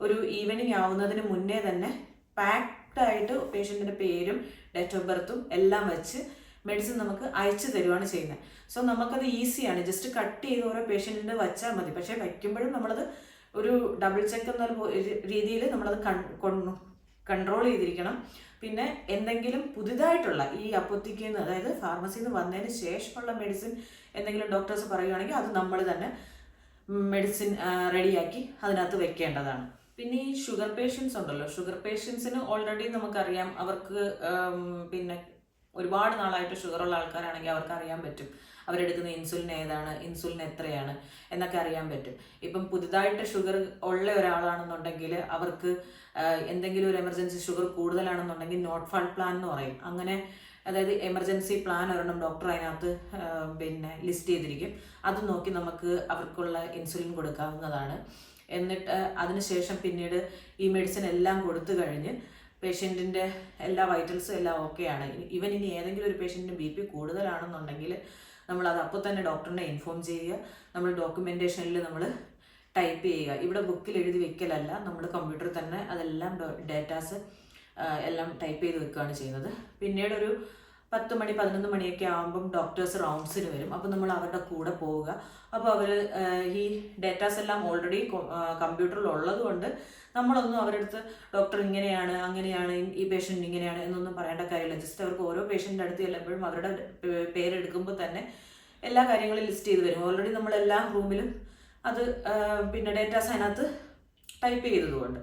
ഒരു ഈവനിങ് ആവുന്നതിന് മുന്നേ തന്നെ പാക്ഡ് ആയിട്ട് പേഷ്യന്റിന്റെ പേരും ഡേറ്റ് ഓഫ് ബർത്തും എല്ലാം വെച്ച് മെഡിസിൻ നമുക്ക് അയച്ചു തരുവാണ് ചെയ്യുന്നത് സോ നമുക്കത് ഈസിയാണ് ജസ്റ്റ് കട്ട് ചെയ്ത് ഓരോ പേഷ്യന്റിന് വച്ചാൽ മതി. പക്ഷേ വയ്ക്കുമ്പോഴും നമ്മളത് ഒരു ഡബിൾ ചെക്ക് എന്നൊരു രീതിയിൽ നമ്മളത് കൺട്രോൾ ചെയ്തിരിക്കണം. പിന്നെ എന്തെങ്കിലും പുതുതായിട്ടുള്ള ഈ അപ്പൊത്തിക്ക് അതായത് ഫാർമസിയിൽ നിന്ന് വന്നതിന് ശേഷമുള്ള മെഡിസിൻ എന്തെങ്കിലും ഡോക്ടേഴ്സ് പറയുകയാണെങ്കിൽ അത് നമ്മൾ തന്നെ മെഡിസിൻ റെഡിയാക്കി അതിനകത്ത് വെക്കേണ്ടതാണ്. പിന്നെ ഈ ഷുഗർ പേഷ്യൻസ് ഉണ്ടല്ലോ. ഷുഗർ പേഷ്യൻസിന് ഓൾറെഡി നമുക്കറിയാം അവർക്ക് പിന്നെ ഒരുപാട് നാളായിട്ട് ഷുഗർ ഉള്ള ആൾക്കാരാണെങ്കിൽ അവർക്ക് അറിയാൻ പറ്റും. അവരെടുക്കുന്ന ഇൻസുലിൻ ഏതാണ്? ഇൻസുലിൻ എത്രയാണ്? എന്നൊക്കെ അറിയാൻ പറ്റും. ഇപ്പം പുതുതായിട്ട് ഷുഗർ ഉള്ള ഒരാളാണെന്നുണ്ടെങ്കിൽ അവർക്ക് എന്തെങ്കിലും ഒരു എമർജൻസി ഷുഗർ കൂടുതലാണെന്നുണ്ടെങ്കിൽ നോട്ട് ഫാൾ പ്ലാൻ എന്ന് പറയും. അങ്ങനെ അതായത് എമർജൻസി പ്ലാൻ ഒരെണ്ണം ഡോക്ടർ അതിനകത്ത് പിന്നെ ലിസ്റ്റ് ചെയ്തിരിക്കും. അത് നോക്കി നമുക്ക് അവർക്കുള്ള ഇൻസുലിൻ കൊടുക്കാവുന്നതാണ്. എന്നിട്ട് അതിനുശേഷം പിന്നീട് ഈ മെഡിസിൻ എല്ലാം കൊടുത്തു കഴിഞ്ഞ് പേഷ്യന്റിന്റെ എല്ലാ വൈറ്റൽസും എല്ലാം ഓക്കെയാണ്. ഇവൻ ഇനി ഏതെങ്കിലും ഒരു പേഷ്യന്റിന് ബി പി കൂടുതലാണെന്നുണ്ടെങ്കിൽ നമ്മൾ അത് അപ്പോൾ തന്നെ ഡോക്ടറിനെ ഇൻഫോം ചെയ്യുക. നമ്മൾ ഡോക്യുമെന്റേഷനിൽ നമ്മൾ ടൈപ്പ് ചെയ്യുക. ഇവിടെ ബുക്കിൽ എഴുതി വെക്കലല്ല. നമ്മൾ കമ്പ്യൂട്ടറിൽ തന്നെ അതെല്ലാം ഡേറ്റാസ് എല്ലാം ടൈപ്പ് ചെയ്ത് വെക്കുകയാണ് ചെയ്യുന്നത്. പിന്നീട് ഒരു പത്ത് മണി പതിനൊന്ന് മണിയൊക്കെ ആകുമ്പം ഡോക്ടേഴ്സ് റൗണ്ട്സിന് വരും. അപ്പോൾ നമ്മൾ അവരുടെ കൂടെ പോവുക. അപ്പോൾ അവർ ഈ ഡേറ്റാസ് എല്ലാം ഓൾറെഡി കമ്പ്യൂട്ടറിൽ ഉള്ളത് കൊണ്ട് നമ്മളൊന്നും അവരുടെ അടുത്ത് ഡോക്ടർ ഇങ്ങനെയാണ് അങ്ങനെയാണ് ഈ പേഷ്യന്റ് ഇങ്ങനെയാണ് എന്നൊന്നും പറയേണ്ട കാര്യമില്ല. ജസ്റ്റ് അവർക്ക് ഓരോ പേഷ്യന്റെ അടുത്ത് ചെല്ലുമ്പോഴും അവരുടെ പേരെടുക്കുമ്പോൾ തന്നെ എല്ലാ കാര്യങ്ങളും ലിസ്റ്റ് ചെയ്ത് വരും ഓൾറെഡി നമ്മൾ എല്ലാ റൂമിലും അത് പിന്നെ ഡേറ്റാസ് അതിനകത്ത് ടൈപ്പ് ചെയ്തതുകൊണ്ട്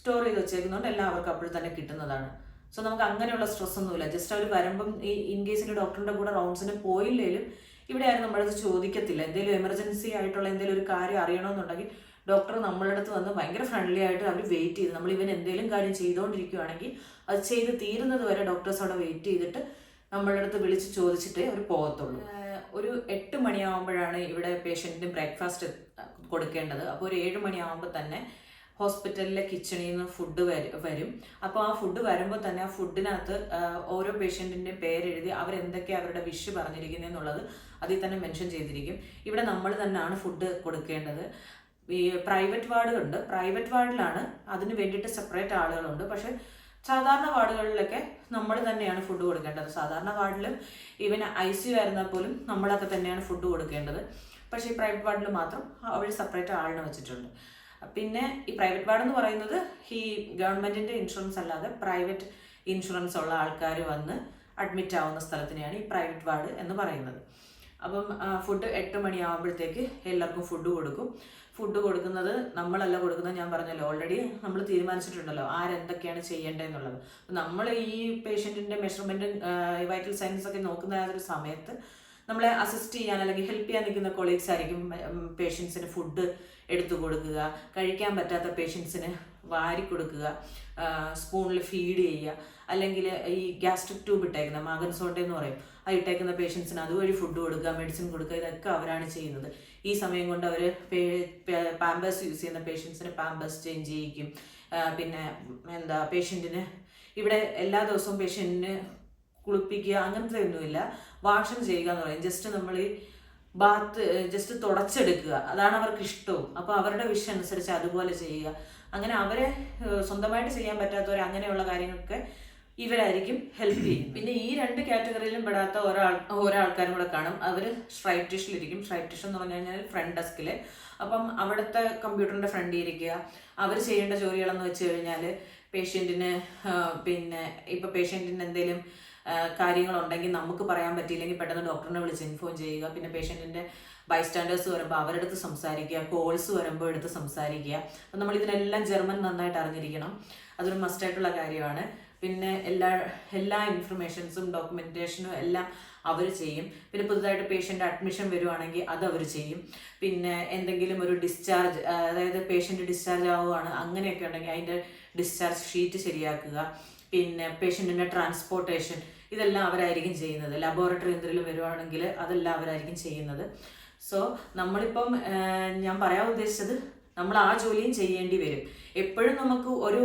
സ്റ്റോർ ചെയ്ത് വെച്ചേക്കുന്നതുകൊണ്ട് എല്ലാം അവർക്ക് അപ്പോൾ തന്നെ കിട്ടുന്നതാണ്. സോ നമുക്ക് അങ്ങനെയുള്ള സ്ട്രെസ് ഒന്നുമില്ല. ജസ്റ്റ് അവർ വരുമ്പം ഈ ഇൻ കേസിൽ ഡോക്ടറിന്റെ കൂടെ റൗണ്ട്സിന് പോയില്ലെങ്കിലും ഇവിടെ ആരും നമ്മളത് ചോദിക്കത്തില്ല. എന്തെങ്കിലും എമർജൻസി ആയിട്ടുള്ള എന്തെങ്കിലും ഒരു കാര്യം അറിയണമെന്നുണ്ടെങ്കിൽ ഡോക്ടർ നമ്മളുടെ അടുത്ത് വന്ന് ഭയങ്കര ഫ്രണ്ട്ലി ആയിട്ട് അവർ വെയിറ്റ് ചെയ്ത്. നമ്മൾ ഇവൻ എന്തെങ്കിലും കാര്യം ചെയ്തുകൊണ്ടിരിക്കുകയാണെങ്കിൽ അത് ചെയ്ത് തീരുന്നത് വരെ ഡോക്ടേഴ്സ് അവിടെ വെയിറ്റ് ചെയ്തിട്ട് നമ്മളുടെ അടുത്ത് വിളിച്ച് ചോദിച്ചിട്ടേ അവർ പോകത്തുള്ളൂ. ഒരു എട്ട് മണിയാകുമ്പോഴാണ് ഇവിടെ പേഷ്യന്റിന് ബ്രേക്ക്ഫാസ്റ്റ് കൊടുക്കേണ്ടത്. അപ്പോൾ ഒരു ഏഴ് മണിയാകുമ്പോൾ തന്നെ ഹോസ്പിറ്റലിലെ കിച്ചണിൽ നിന്ന് ഫുഡ് വരും അപ്പോൾ ആ ഫുഡ് വരുമ്പോൾ തന്നെ ആ ഫുഡിനകത്ത് ഓരോ പേഷ്യന്റിന്റെയും പേരെഴുതി അവരെന്തൊക്കെയാണ് അവരുടെ വിഷ് പറഞ്ഞിരിക്കുന്നത് എന്നുള്ളത് അതിൽ തന്നെ മെൻഷൻ ചെയ്തിരിക്കും. ഇവിടെ നമ്മൾ തന്നെയാണ് ഫുഡ് കൊടുക്കേണ്ടത്. പ്രൈവറ്റ് വാർഡുകളുണ്ട്. പ്രൈവറ്റ് വാർഡിലാണ് അതിന് വേണ്ടിയിട്ട് സെപ്പറേറ്റ് ആളുകളുണ്ട്. പക്ഷെ സാധാരണ വാർഡുകളിലൊക്കെ നമ്മൾ തന്നെയാണ് ഫുഡ് കൊടുക്കേണ്ടത്. സാധാരണ വാർഡിലും ഈവൻ ഐ സി യു ആയിരുന്നാൽ പോലും നമ്മളൊക്കെ തന്നെയാണ് ഫുഡ് കൊടുക്കേണ്ടത്. പക്ഷേ ഈ പ്രൈവറ്റ് വാർഡിൽ മാത്രം അവർ സെപ്പറേറ്റ് ആളിനെ വെച്ചിട്ടുണ്ട്. പിന്നെ ഈ പ്രൈവറ്റ് വാർഡ് എന്ന് പറയുന്നത് ഈ ഗവൺമെന്റിന്റെ ഇൻഷുറൻസ് അല്ലാതെ പ്രൈവറ്റ് ഇൻഷുറൻസ് ഉള്ള ആൾക്കാർ വന്ന് അഡ്മിറ്റ് ആവുന്ന സ്ഥലത്തിനെയാണ് ഈ പ്രൈവറ്റ് വാർഡ് എന്ന് പറയുന്നത്. അപ്പം ഫുഡ് എട്ട് മണിയാകുമ്പോഴത്തേക്ക് എല്ലാവർക്കും ഫുഡ് കൊടുക്കും. ഫുഡ് കൊടുക്കുന്നത് നമ്മളല്ല കൊടുക്കുന്നത് ഞാൻ പറഞ്ഞല്ലോ. ഓൾറെഡി നമ്മൾ തീരുമാനിച്ചിട്ടുണ്ടല്ലോ ആരെന്തൊക്കെയാണ് ചെയ്യേണ്ടതെന്നുള്ളത്. നമ്മൾ ഈ പേഷ്യന്റിന്റെ മെഷർമെന്റും വൈറ്റൽ സയൻസ് ഒക്കെ നോക്കുന്ന ആ ഒരു സമയത്ത് നമ്മളെ അസിസ്റ്റ് ചെയ്യാൻ അല്ലെങ്കിൽ ഹെൽപ്പ് ചെയ്യാൻ നിൽക്കുന്ന കൊളീഗ്സ് ആയിരിക്കും പേഷ്യൻസിന് ഫുഡ് എടുത്തു കൊടുക്കുക. കഴിക്കാൻ പറ്റാത്ത പേഷ്യൻസിന് വാരി കൊടുക്കുക. സ്പൂണിൽ ഫീഡ് ചെയ്യുക. അല്ലെങ്കിൽ ഈ ഗ്യാസ്ട്രിക് ട്യൂബ് ഇട്ടേക്കുന്ന മാഗൻ സോണ്ട എന്ന് പറയും. ആ ഇട്ടേക്കുന്ന പേഷ്യൻസിന് അതുവഴി ഫുഡ് കൊടുക്കുക മെഡിസിൻ കൊടുക്കുക ഇതൊക്കെ അവരാണ് ചെയ്യുന്നത്. ഈ സമയം കൊണ്ട് അവർ പാമ്പേഴ്സ് യൂസ് ചെയ്യുന്ന പേഷ്യൻസിന് പാമ്പേഴ്സ് ചേഞ്ച് ചെയ്യിക്കും. പിന്നെ എന്താ പേഷ്യന്റിന് ഇവിടെ എല്ലാ ദിവസവും പേഷ്യന്റിന് കുളിപ്പിക്കുക അങ്ങനത്തെ ഒന്നുമില്ല. വാഷം ചെയ്യുക എന്ന് പറയും. ജസ്റ്റ് നമ്മൾ ഈ ബാത്ത് ജസ്റ്റ് തുടച്ചെടുക്കുക. അതാണ് അവർക്ക് ഇഷ്ടവും. അപ്പോൾ അവരുടെ വിഷ അനുസരിച്ച് അതുപോലെ ചെയ്യുക. അങ്ങനെ അവരെ സ്വന്തമായിട്ട് ചെയ്യാൻ പറ്റാത്തവർ അങ്ങനെയുള്ള കാര്യങ്ങളൊക്കെ ഇവരായിരിക്കും ഹെൽപ്പ് ചെയ്യും പിന്നെ ഈ രണ്ട് കാറ്റഗറിയിലും പെടാത്ത ഒരാൾ ഒരാൾക്കാരും കൂടെ കാണും. അവർ സ്ട്രൈറ്റ് ടിഷിലിരിക്കും ടിഷ് എന്ന് പറഞ്ഞു കഴിഞ്ഞാൽ ഫ്രണ്ട് ഡെസ്കിൽ അപ്പം അവിടുത്തെ കമ്പ്യൂട്ടറിന്റെ ഫ്രണ്ടിൽ ഇരിക്കുക. അവർ ചെയ്യേണ്ട ജോലികളെന്ന് വെച്ച് കഴിഞ്ഞാൽ പേഷ്യന്റിന് പിന്നെ ഇപ്പോൾ പേഷ്യന്റിന് എന്തെങ്കിലും കാര്യങ്ങളുണ്ടെങ്കിൽ നമുക്ക് പറയാൻ പറ്റിയില്ലെങ്കിൽ പെട്ടെന്ന് ഡോക്ടറിനെ വിളിച്ച് ഇൻഫോം ചെയ്യുക. പിന്നെ പേഷ്യന്റിന്റെ ബൈസ്റ്റാൻഡേഴ്സ് വരുമ്പോൾ അവരുടെ അടുത്ത് സംസാരിക്കുക. കോൾസ് വരുമ്പോൾ എടുത്ത് സംസാരിക്കുക. അപ്പം നമ്മൾ ഇതിനെല്ലാം ജർമ്മൻ നന്നായിട്ട് അറിഞ്ഞിരിക്കണം. അതൊരു മസ്റ്റ് ആയിട്ടുള്ള കാര്യമാണ്. പിന്നെ എല്ലാ എല്ലാ ഇൻഫർമേഷൻസും ഡോക്യുമെന്റേഷനും എല്ലാം അവർ ചെയ്യും. പിന്നെ പുതുതായിട്ട് പേഷ്യന്റ് അഡ്മിഷൻ വരുവാണെങ്കിൽ അത് അവർ ചെയ്യും. പിന്നെ എന്തെങ്കിലും ഒരു ഡിസ്ചാർജ് അതായത് പേഷ്യന്റ് ഡിസ്ചാർജ് ആവുകയാണ് അങ്ങനെയൊക്കെ ഉണ്ടെങ്കിൽ അതിന്റെ ഡിസ്ചാർജ് ഷീറ്റ് ശരിയാക്കുക. പിന്നെ പേഷ്യന്റിന്റെ ട്രാൻസ്പോർട്ടേഷൻ ഇതെല്ലാം അവരായിരിക്കും ചെയ്യുന്നത്. ലബോറട്ടറി എന്തെങ്കിലും വരുവാണെങ്കിൽ അതെല്ലാം അവരായിരിക്കും ചെയ്യുന്നത്. സോ നമ്മളിപ്പം ഞാൻ പറയാൻ ഉദ്ദേശിച്ചത് നമ്മൾ ആ ജോലിയും ചെയ്യേണ്ടി വരും. എപ്പോഴും നമുക്ക് ഒരു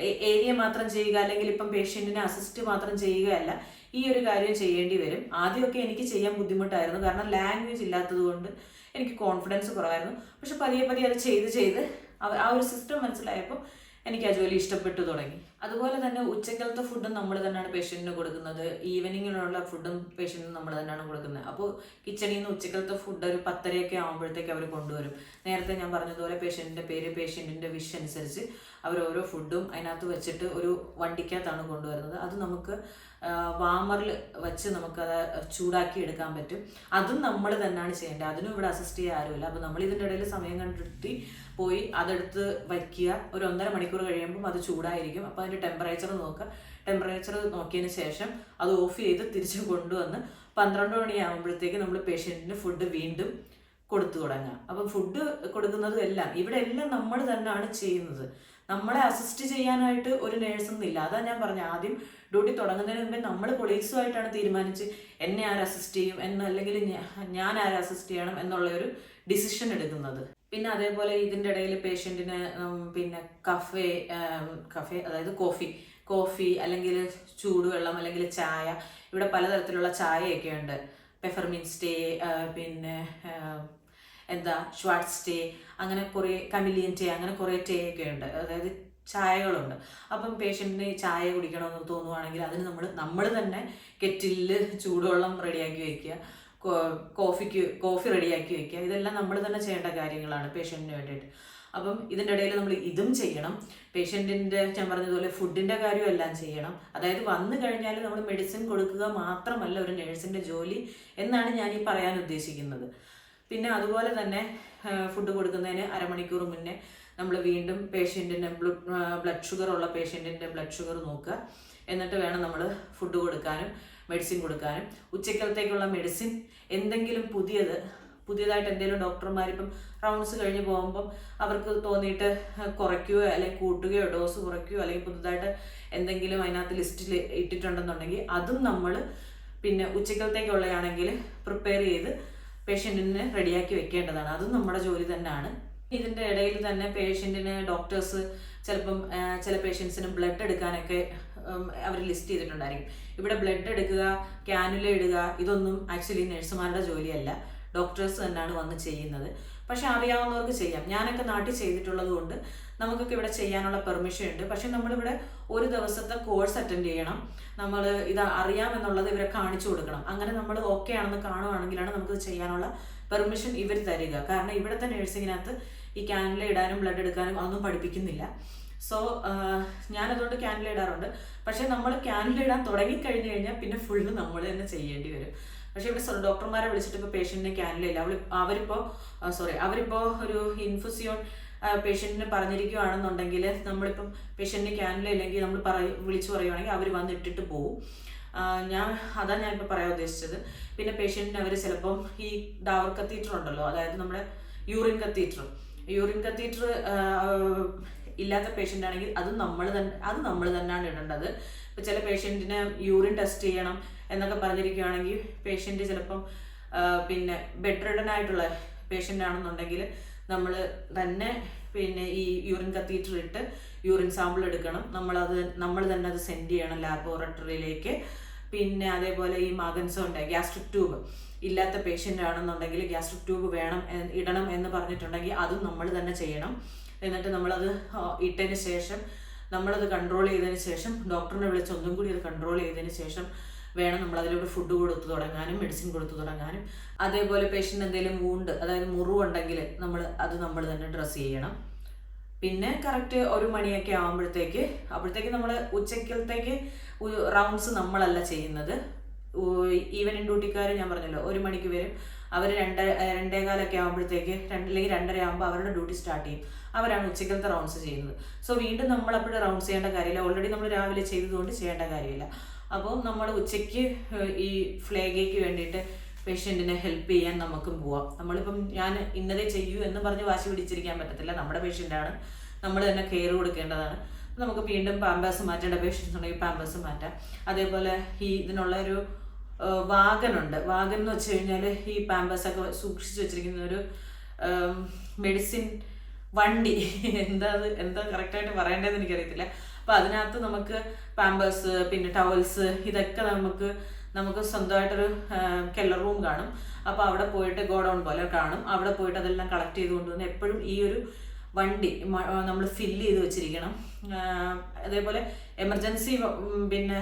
ഏരിയ മാത്രം ചെയ്യുക അല്ലെങ്കിൽ ഇപ്പം പേഷ്യന്റിനെ അസിസ്റ്റ് മാത്രം ചെയ്യുകയല്ല ഈ ഒരു കാര്യം ചെയ്യേണ്ടി വരും. ആദ്യമൊക്കെ എനിക്ക് ചെയ്യാൻ ബുദ്ധിമുട്ടായിരുന്നു. കാരണം ലാംഗ്വേജ് ഇല്ലാത്തത് കൊണ്ട് എനിക്ക് കോൺഫിഡൻസ് കുറവായിരുന്നു. പക്ഷെ പതിയെ പതിയെ അത് ചെയ്ത് ചെയ്ത് ആ ഒരു സിസ്റ്റം മനസ്സിലായപ്പോൾ എനിക്ക് ആ ജോലി ഇഷ്ടപ്പെട്ടു തുടങ്ങി. അതുപോലെ തന്നെ ഉച്ചക്കലത്തെ ഫുഡും നമ്മൾ തന്നെയാണ് പേഷ്യന്റിന് കൊടുക്കുന്നത്. ഈവനിങ്ങിനുള്ള ഫുഡും പേഷ്യന്റിന് നമ്മൾ തന്നെയാണ് കൊടുക്കുന്നത്. അപ്പോൾ കിച്ചണിൽ നിന്ന് ഉച്ചക്കലത്തെ ഫുഡ് ഒരു പത്തരയൊക്കെ ആകുമ്പോഴത്തേക്ക് അവർ കൊണ്ടുവരും. നേരത്തെ ഞാൻ പറഞ്ഞതുപോലെ പേഷ്യന്റിന്റെ പേര് പേഷ്യന്റിന്റെ വിഷ് അനുസരിച്ച് അവർ ഓരോ ഫുഡും അതിനകത്ത് വെച്ചിട്ട് ഒരു വണ്ടിക്കകത്താണ് കൊണ്ടുവരുന്നത്. അത് നമുക്ക് വാമറിൽ വെച്ച് നമുക്കത് ചൂടാക്കി എടുക്കാൻ പറ്റും. അതും നമ്മൾ തന്നെയാണ് ചെയ്യേണ്ടത്. അതിനും ഇവിടെ അസിസ്റ്റ് ചെയ്യാൻ ആരുമില്ല. അപ്പോൾ നമ്മൾ ഇതിന്റെ ഇടയിൽ സമയം കണ്ടെത്തി പോയി അതെടുത്ത് വയ്ക്കുക. ഒരു ഒന്നര മണിക്കൂർ കഴിയുമ്പം അത് ചൂടായിരിക്കും. അപ്പോൾ അതിന്റെ ടെമ്പറേച്ചർ നോക്കുക. ടെമ്പറേച്ചർ നോക്കിയതിന് ശേഷം അത് ഓഫ് ചെയ്ത് തിരിച്ച് കൊണ്ടുവന്ന് പന്ത്രണ്ട് മണിയാകുമ്പോഴത്തേക്ക് നമ്മൾ പേഷ്യന്റിന് ഫുഡ് വീണ്ടും കൊടുത്തു തുടങ്ങുക അപ്പം ഫുഡ് കൊടുക്കുന്നതും എല്ലാം ഇവിടെ എല്ലാം നമ്മൾ തന്നെയാണ് ചെയ്യുന്നത്. നമ്മളെ അസിസ്റ്റ് ചെയ്യാനായിട്ട് ഒരു നേഴ്സൊന്നും ഇല്ല. അതാ ഞാൻ പറഞ്ഞ ആദ്യം ഡ്യൂട്ടി തുടങ്ങുന്നതിന് മുമ്പേ നമ്മൾ കൊളീഗ്സുമായിട്ടാണ് തീരുമാനിച്ച് എന്നെ ആര് അസിസ്റ്റ് ചെയ്യും എന്ന് അല്ലെങ്കിൽ ഞാൻ ആര് അസിസ്റ്റ് ചെയ്യണം എന്നുള്ള ഒരു ഡിസിഷൻ എടുക്കുന്നത്. പിന്നെ അതേപോലെ ഇതിന്റെ ഇടയിൽ പേഷ്യന്റിന് പിന്നെ കഫേ കഫേ അതായത് കോഫി കോഫി അല്ലെങ്കിൽ ചൂടുവെള്ളം അല്ലെങ്കിൽ ചായ ഇവിടെ പലതരത്തിലുള്ള ചായയൊക്കെ ഉണ്ട് പെഫർമിൻ സ്റ്റേ പിന്നെ എന്താ ഷ്വാർട്സ് ടേ അങ്ങനെ കുറേ കമിലിയൻ ടേ അങ്ങനെ കുറേ ടേ ഒക്കെ ഉണ്ട്. അതായത് ചായകളുണ്ട്. അപ്പം പേഷ്യന്റിന് ചായ കുടിക്കണമെന്ന് തോന്നുവാണെങ്കിൽ അതിന് നമ്മൾ നമ്മൾ തന്നെ കെറ്റിലിൽ ചൂടുവെള്ളം റെഡിയാക്കി വെക്കുക കോ- കോഫിക്ക് കോഫി റെഡിയാക്കി വെക്കുക. ഇതെല്ലാം നമ്മൾ തന്നെ ചെയ്യേണ്ട കാര്യങ്ങളാണ് പേഷ്യന്റിന് വേണ്ടിയിട്ട്. അപ്പം ഇതിന്റെ ഇടയിൽ നമ്മൾ ഇതും ചെയ്യണം. പേഷ്യന്റിന്റെ ഞാൻ പറഞ്ഞതുപോലെ ഫുഡിന്റെ കാര്യം എല്ലാം ചെയ്യണം. അതായത് വന്നു കഴിഞ്ഞാൽ നമ്മൾ മെഡിസിൻ കൊടുക്കുക മാത്രമല്ല ഒരു നേഴ്സിന്റെ ജോലി എന്നാണ് ഞാൻ ഈ പറയാൻ ഉദ്ദേശിക്കുന്നത്. പിന്നെ അതുപോലെ തന്നെ ഫുഡ് കൊടുക്കുന്നതിന് അരമണിക്കൂർ മുന്നേ നമ്മൾ വീണ്ടും പേഷ്യന്റിന്റെ ബ്ലഡ് ഷുഗർ ഉള്ള പേഷ്യന്റിന്റെ ബ്ലഡ് ഷുഗർ നോക്കുക. എന്നിട്ട് വേണം നമ്മൾ ഫുഡ് കൊടുക്കാനും മെഡിസിൻ കൊടുക്കാനും. ഉച്ചക്കലത്തേക്കുള്ള മെഡിസിൻ എന്തെങ്കിലും പുതിയത് പുതിയതായിട്ട് എന്തെങ്കിലും ഡോക്ടർമാരിപ്പം റൗണ്ട്സ് കഴിഞ്ഞ് പോകുമ്പം അവർക്ക് തോന്നിയിട്ട് കുറയ്ക്കുകയോ അല്ലെങ്കിൽ കൂട്ടുകയോ ഡോസ് കുറയ്ക്കുകയോ അല്ലെങ്കിൽ പുതുതായിട്ട് എന്തെങ്കിലും അതിനകത്ത് ലിസ്റ്റിൽ ഇട്ടിട്ടുണ്ടെന്നുണ്ടെങ്കിൽ അതും നമ്മൾ പിന്നെ ഉച്ചക്കലത്തേക്കുള്ളതാണെങ്കിൽ പ്രിപ്പയർ ചെയ്ത് പേഷ്യന്റിന് റെഡിയാക്കി വെക്കേണ്ടതാണ്. അതും നമ്മുടെ ജോലി തന്നെയാണ്. ഇതിന്റെ ഇടയിൽ തന്നെ പേഷ്യന്റിന് ഡോക്ടേഴ്സ് ചിലപ്പം ചില പേഷ്യൻസിന് ബ്ലഡ് എടുക്കാനൊക്കെ അവർ ലിസ്റ്റ് ചെയ്തിട്ടുണ്ടായിരിക്കും. ഇവിടെ ബ്ലഡ് എടുക്കുക ക്യാനുല ഇടുക ഇതൊന്നും ആക്ച്വലി നഴ്സുമാരുടെ ജോലിയല്ല. ഡോക്ടേഴ്സ് തന്നെയാണ് വന്ന് ചെയ്യുന്നത്. പക്ഷെ അറിയാവുന്നവർക്ക് ചെയ്യാം. ഞാനൊക്കെ നാട്ടിൽ ചെയ്തിട്ടുള്ളത് കൊണ്ട് നമുക്കൊക്കെ ഇവിടെ ചെയ്യാനുള്ള പെർമിഷൻ ഉണ്ട്. പക്ഷെ നമ്മളിവിടെ ഒരു ദിവസത്തെ കോഴ്സ് അറ്റൻഡ് ചെയ്യണം. നമ്മൾ ഇത് അറിയാമെന്നുള്ളത് ഇവരെ കാണിച്ചു കൊടുക്കണം. അങ്ങനെ നമ്മൾ ഓക്കെ ആണെന്ന് കാണുവാണെങ്കിലാണ് നമുക്ക് ചെയ്യാനുള്ള പെർമിഷൻ ഇവർ തരിക. കാരണം ഇവിടുത്തെ നഴ്സിങ്ങിനകത്ത് ഈ ക്യാനില ഇടാനും ബ്ലഡ് എടുക്കാനും അതൊന്നും പഠിപ്പിക്കുന്നില്ല. സോ ഞാനതുകൊണ്ട് ക്യാനില ഇടാറുണ്ട്. പക്ഷെ നമ്മൾ ക്യാനില ഇടാൻ തുടങ്ങിക്കഴിഞ്ഞ് കഴിഞ്ഞാൽ പിന്നെ ഫുള്ള് നമ്മൾ തന്നെ ചെയ്യേണ്ടി വരും. പക്ഷെ ഇവിടെ ഡോക്ടർമാരെ വിളിച്ചിട്ട് ഇപ്പോൾ പേഷ്യന്റിനെ ഇല്ല. അവൾ അവരിപ്പോൾ സോറി അവരിപ്പോൾ ഒരു ഇൻഫുസിയോൺ പേഷ്യന്റിന് പറഞ്ഞിരിക്കുകയാണെന്നുണ്ടെങ്കിൽ നമ്മളിപ്പം പേഷ്യന്റിന് ക്യാനില ഇല്ലെങ്കിൽ നമ്മൾ പറ വിളിച്ചു പറയുവാണെങ്കിൽ അവർ വന്നിട്ടിട്ട് പോകും ഞാൻ അതാണ് ഞാൻ ഇപ്പോൾ പറയാൻ ഉദ്ദേശിച്ചത്. പിന്നെ പേഷ്യന്റിന് അവർ ചിലപ്പം ഈ ഡവർ കത്തീറ്റർ ഉണ്ടല്ലോ അതായത് നമ്മുടെ യൂറിൻ കത്തീറ്റർ യൂറിൻ കത്തീറ്റർ ഇല്ലാത്ത പേഷ്യന്റ് ആണെങ്കിൽ അത് നമ്മൾ തന്നെ അത് നമ്മൾ തന്നെയാണ് ഇടേണ്ടത്. ഇപ്പോൾ ചില പേഷ്യന്റിന് യൂറിൻ ടെസ്റ്റ് ചെയ്യണം എന്നൊക്കെ പറഞ്ഞിരിക്കുകയാണെങ്കിൽ പേഷ്യന്റ് ചിലപ്പം പിന്നെ ബെഡ് റിഡൻ ആയിട്ടുള്ള പേഷ്യന്റ് ആണെന്നുണ്ടെങ്കിൽ നമ്മൾ തന്നെ പിന്നെ ഈ യൂറിൻ കത്തീറ്റർ ഇട്ട് യൂറിൻ സാമ്പിൾ എടുക്കണം. നമ്മളത് നമ്മൾ തന്നെ അത് സെൻഡ് ചെയ്യണം ലാബോറട്ടറിയിലേക്ക് പിന്നെ അതേപോലെ ഈ മാഗൻസോണ്ട് ഗ്യാസ്ട്രിക് ട്യൂബ് ഇല്ലാത്ത പേഷ്യന്റ് ആണെന്നുണ്ടെങ്കിൽ ഗ്യാസ്ട്രിക് ട്യൂബ് വേണം ഇടണം എന്ന് പറഞ്ഞിട്ടുണ്ടെങ്കിൽ അതും നമ്മൾ തന്നെ ചെയ്യണം. എന്നിട്ട് നമ്മളത് ഇട്ടതിന് ശേഷം നമ്മളത് കൺട്രോൾ ചെയ്തതിന് ശേഷം ഡോക്ടറിനെ വിളിച്ച് ഒന്നും കൂടി അത് കൺട്രോൾ ചെയ്തതിന് ശേഷം വേണം നമ്മൾ അതിലൂടെ ഫുഡ് കൊടുത്തു തുടങ്ങാനും മെഡിസിൻ കൊടുത്തു തുടങ്ങാനും. അതേപോലെ പേഷ്യന്റ് എന്തെങ്കിലും വൂണ്ട് അതായത് മുറിവുണ്ടെങ്കിൽ നമ്മൾ അത് നമ്മൾ തന്നെ ഡ്രസ്സ് ചെയ്യണം. പിന്നെ കറക്റ്റ് ഒരു മണിയൊക്കെ ആകുമ്പോഴത്തേക്ക് അപ്പോഴത്തേക്ക് നമ്മൾ ഉച്ചക്കലത്തേക്ക് റൗണ്ട്സ് നമ്മളല്ല ചെയ്യുന്നത്. ഈവനിങ് ഡ്യൂട്ടിക്കാർ ഞാൻ പറഞ്ഞല്ലോ ഒരു മണിക്ക് വരും. അവർ രണ്ട് രണ്ടേകാലൊക്കെ ആകുമ്പോഴത്തേക്ക് രണ്ട് അല്ലെങ്കിൽ രണ്ടര ആകുമ്പോൾ അവരുടെ ഡ്യൂട്ടി സ്റ്റാർട്ട് ചെയ്യും. അവരാണ് ഉച്ചക്കലത്തെ റൗണ്ട്സ് ചെയ്യുന്നത്. സോ വീണ്ടും നമ്മൾ അപ്പോഴും റൗണ്ട്സ് ചെയ്യേണ്ട കാര്യമില്ല. ഓൾറെഡി നമ്മൾ രാവിലെ ചെയ്തതുകൊണ്ട് ചെയ്യേണ്ട കാര്യമില്ല. അപ്പോൾ നമ്മൾ ഉച്ചയ്ക്ക് ഈ ഫ്ലേഗയ്ക്ക് വേണ്ടിയിട്ട് പേഷ്യന്റിനെ ഹെൽപ്പ് ചെയ്യാൻ നമുക്കും പോവാം. നമ്മളിപ്പം ഞാൻ ഇന്നതേ ചെയ്യൂ എന്ന് പറഞ്ഞ് വാശി പിടിച്ചിരിക്കാൻ പറ്റത്തില്ല. നമ്മുടെ പേഷ്യന്റാണ് നമ്മൾ തന്നെ കെയർ കൊടുക്കേണ്ടതാണ്. നമുക്ക് വീണ്ടും പാമ്പേഴ്സ് മാറ്റേണ്ട പേഷ്യൻസ് ഉണ്ടെങ്കിൽ പാമ്പേഴ്സ് മാറ്റാം. അതേപോലെ ഈ ഇതിനുള്ള ഒരു വാഗനുണ്ട്. വാഗൻ എന്ന് വെച്ച് കഴിഞ്ഞാൽ ഈ പാമ്പേഴ്സ് ഒക്കെ സൂക്ഷിച്ചു വെച്ചിരിക്കുന്ന ഒരു മെഡിസിൻ വണ്ടി. എന്താ എന്താ കറക്റ്റായിട്ട് പറയേണ്ടതെന്ന് എനിക്കറിയത്തില്ല. അപ്പോൾ അതിനകത്ത് നമുക്ക് പാമ്പേഴ്സ് പിന്നെ ടവൽസ് ഇതൊക്കെ നമുക്ക് നമുക്ക് സ്വന്തമായിട്ടൊരു കെല്ലർ റൂം കാണും. അപ്പോൾ അവിടെ പോയിട്ട് ഗോഡൗൺ പോലെ കാണും. അവിടെ പോയിട്ട് അതെല്ലാം കളക്ട് ചെയ്ത് കൊണ്ടുവന്ന് എപ്പോഴും ഈ ഒരു വണ്ടി നമ്മൾ ഫില്ല് ചെയ്ത് വെച്ചിരിക്കണം. അതേപോലെ എമർജൻസി പിന്നെ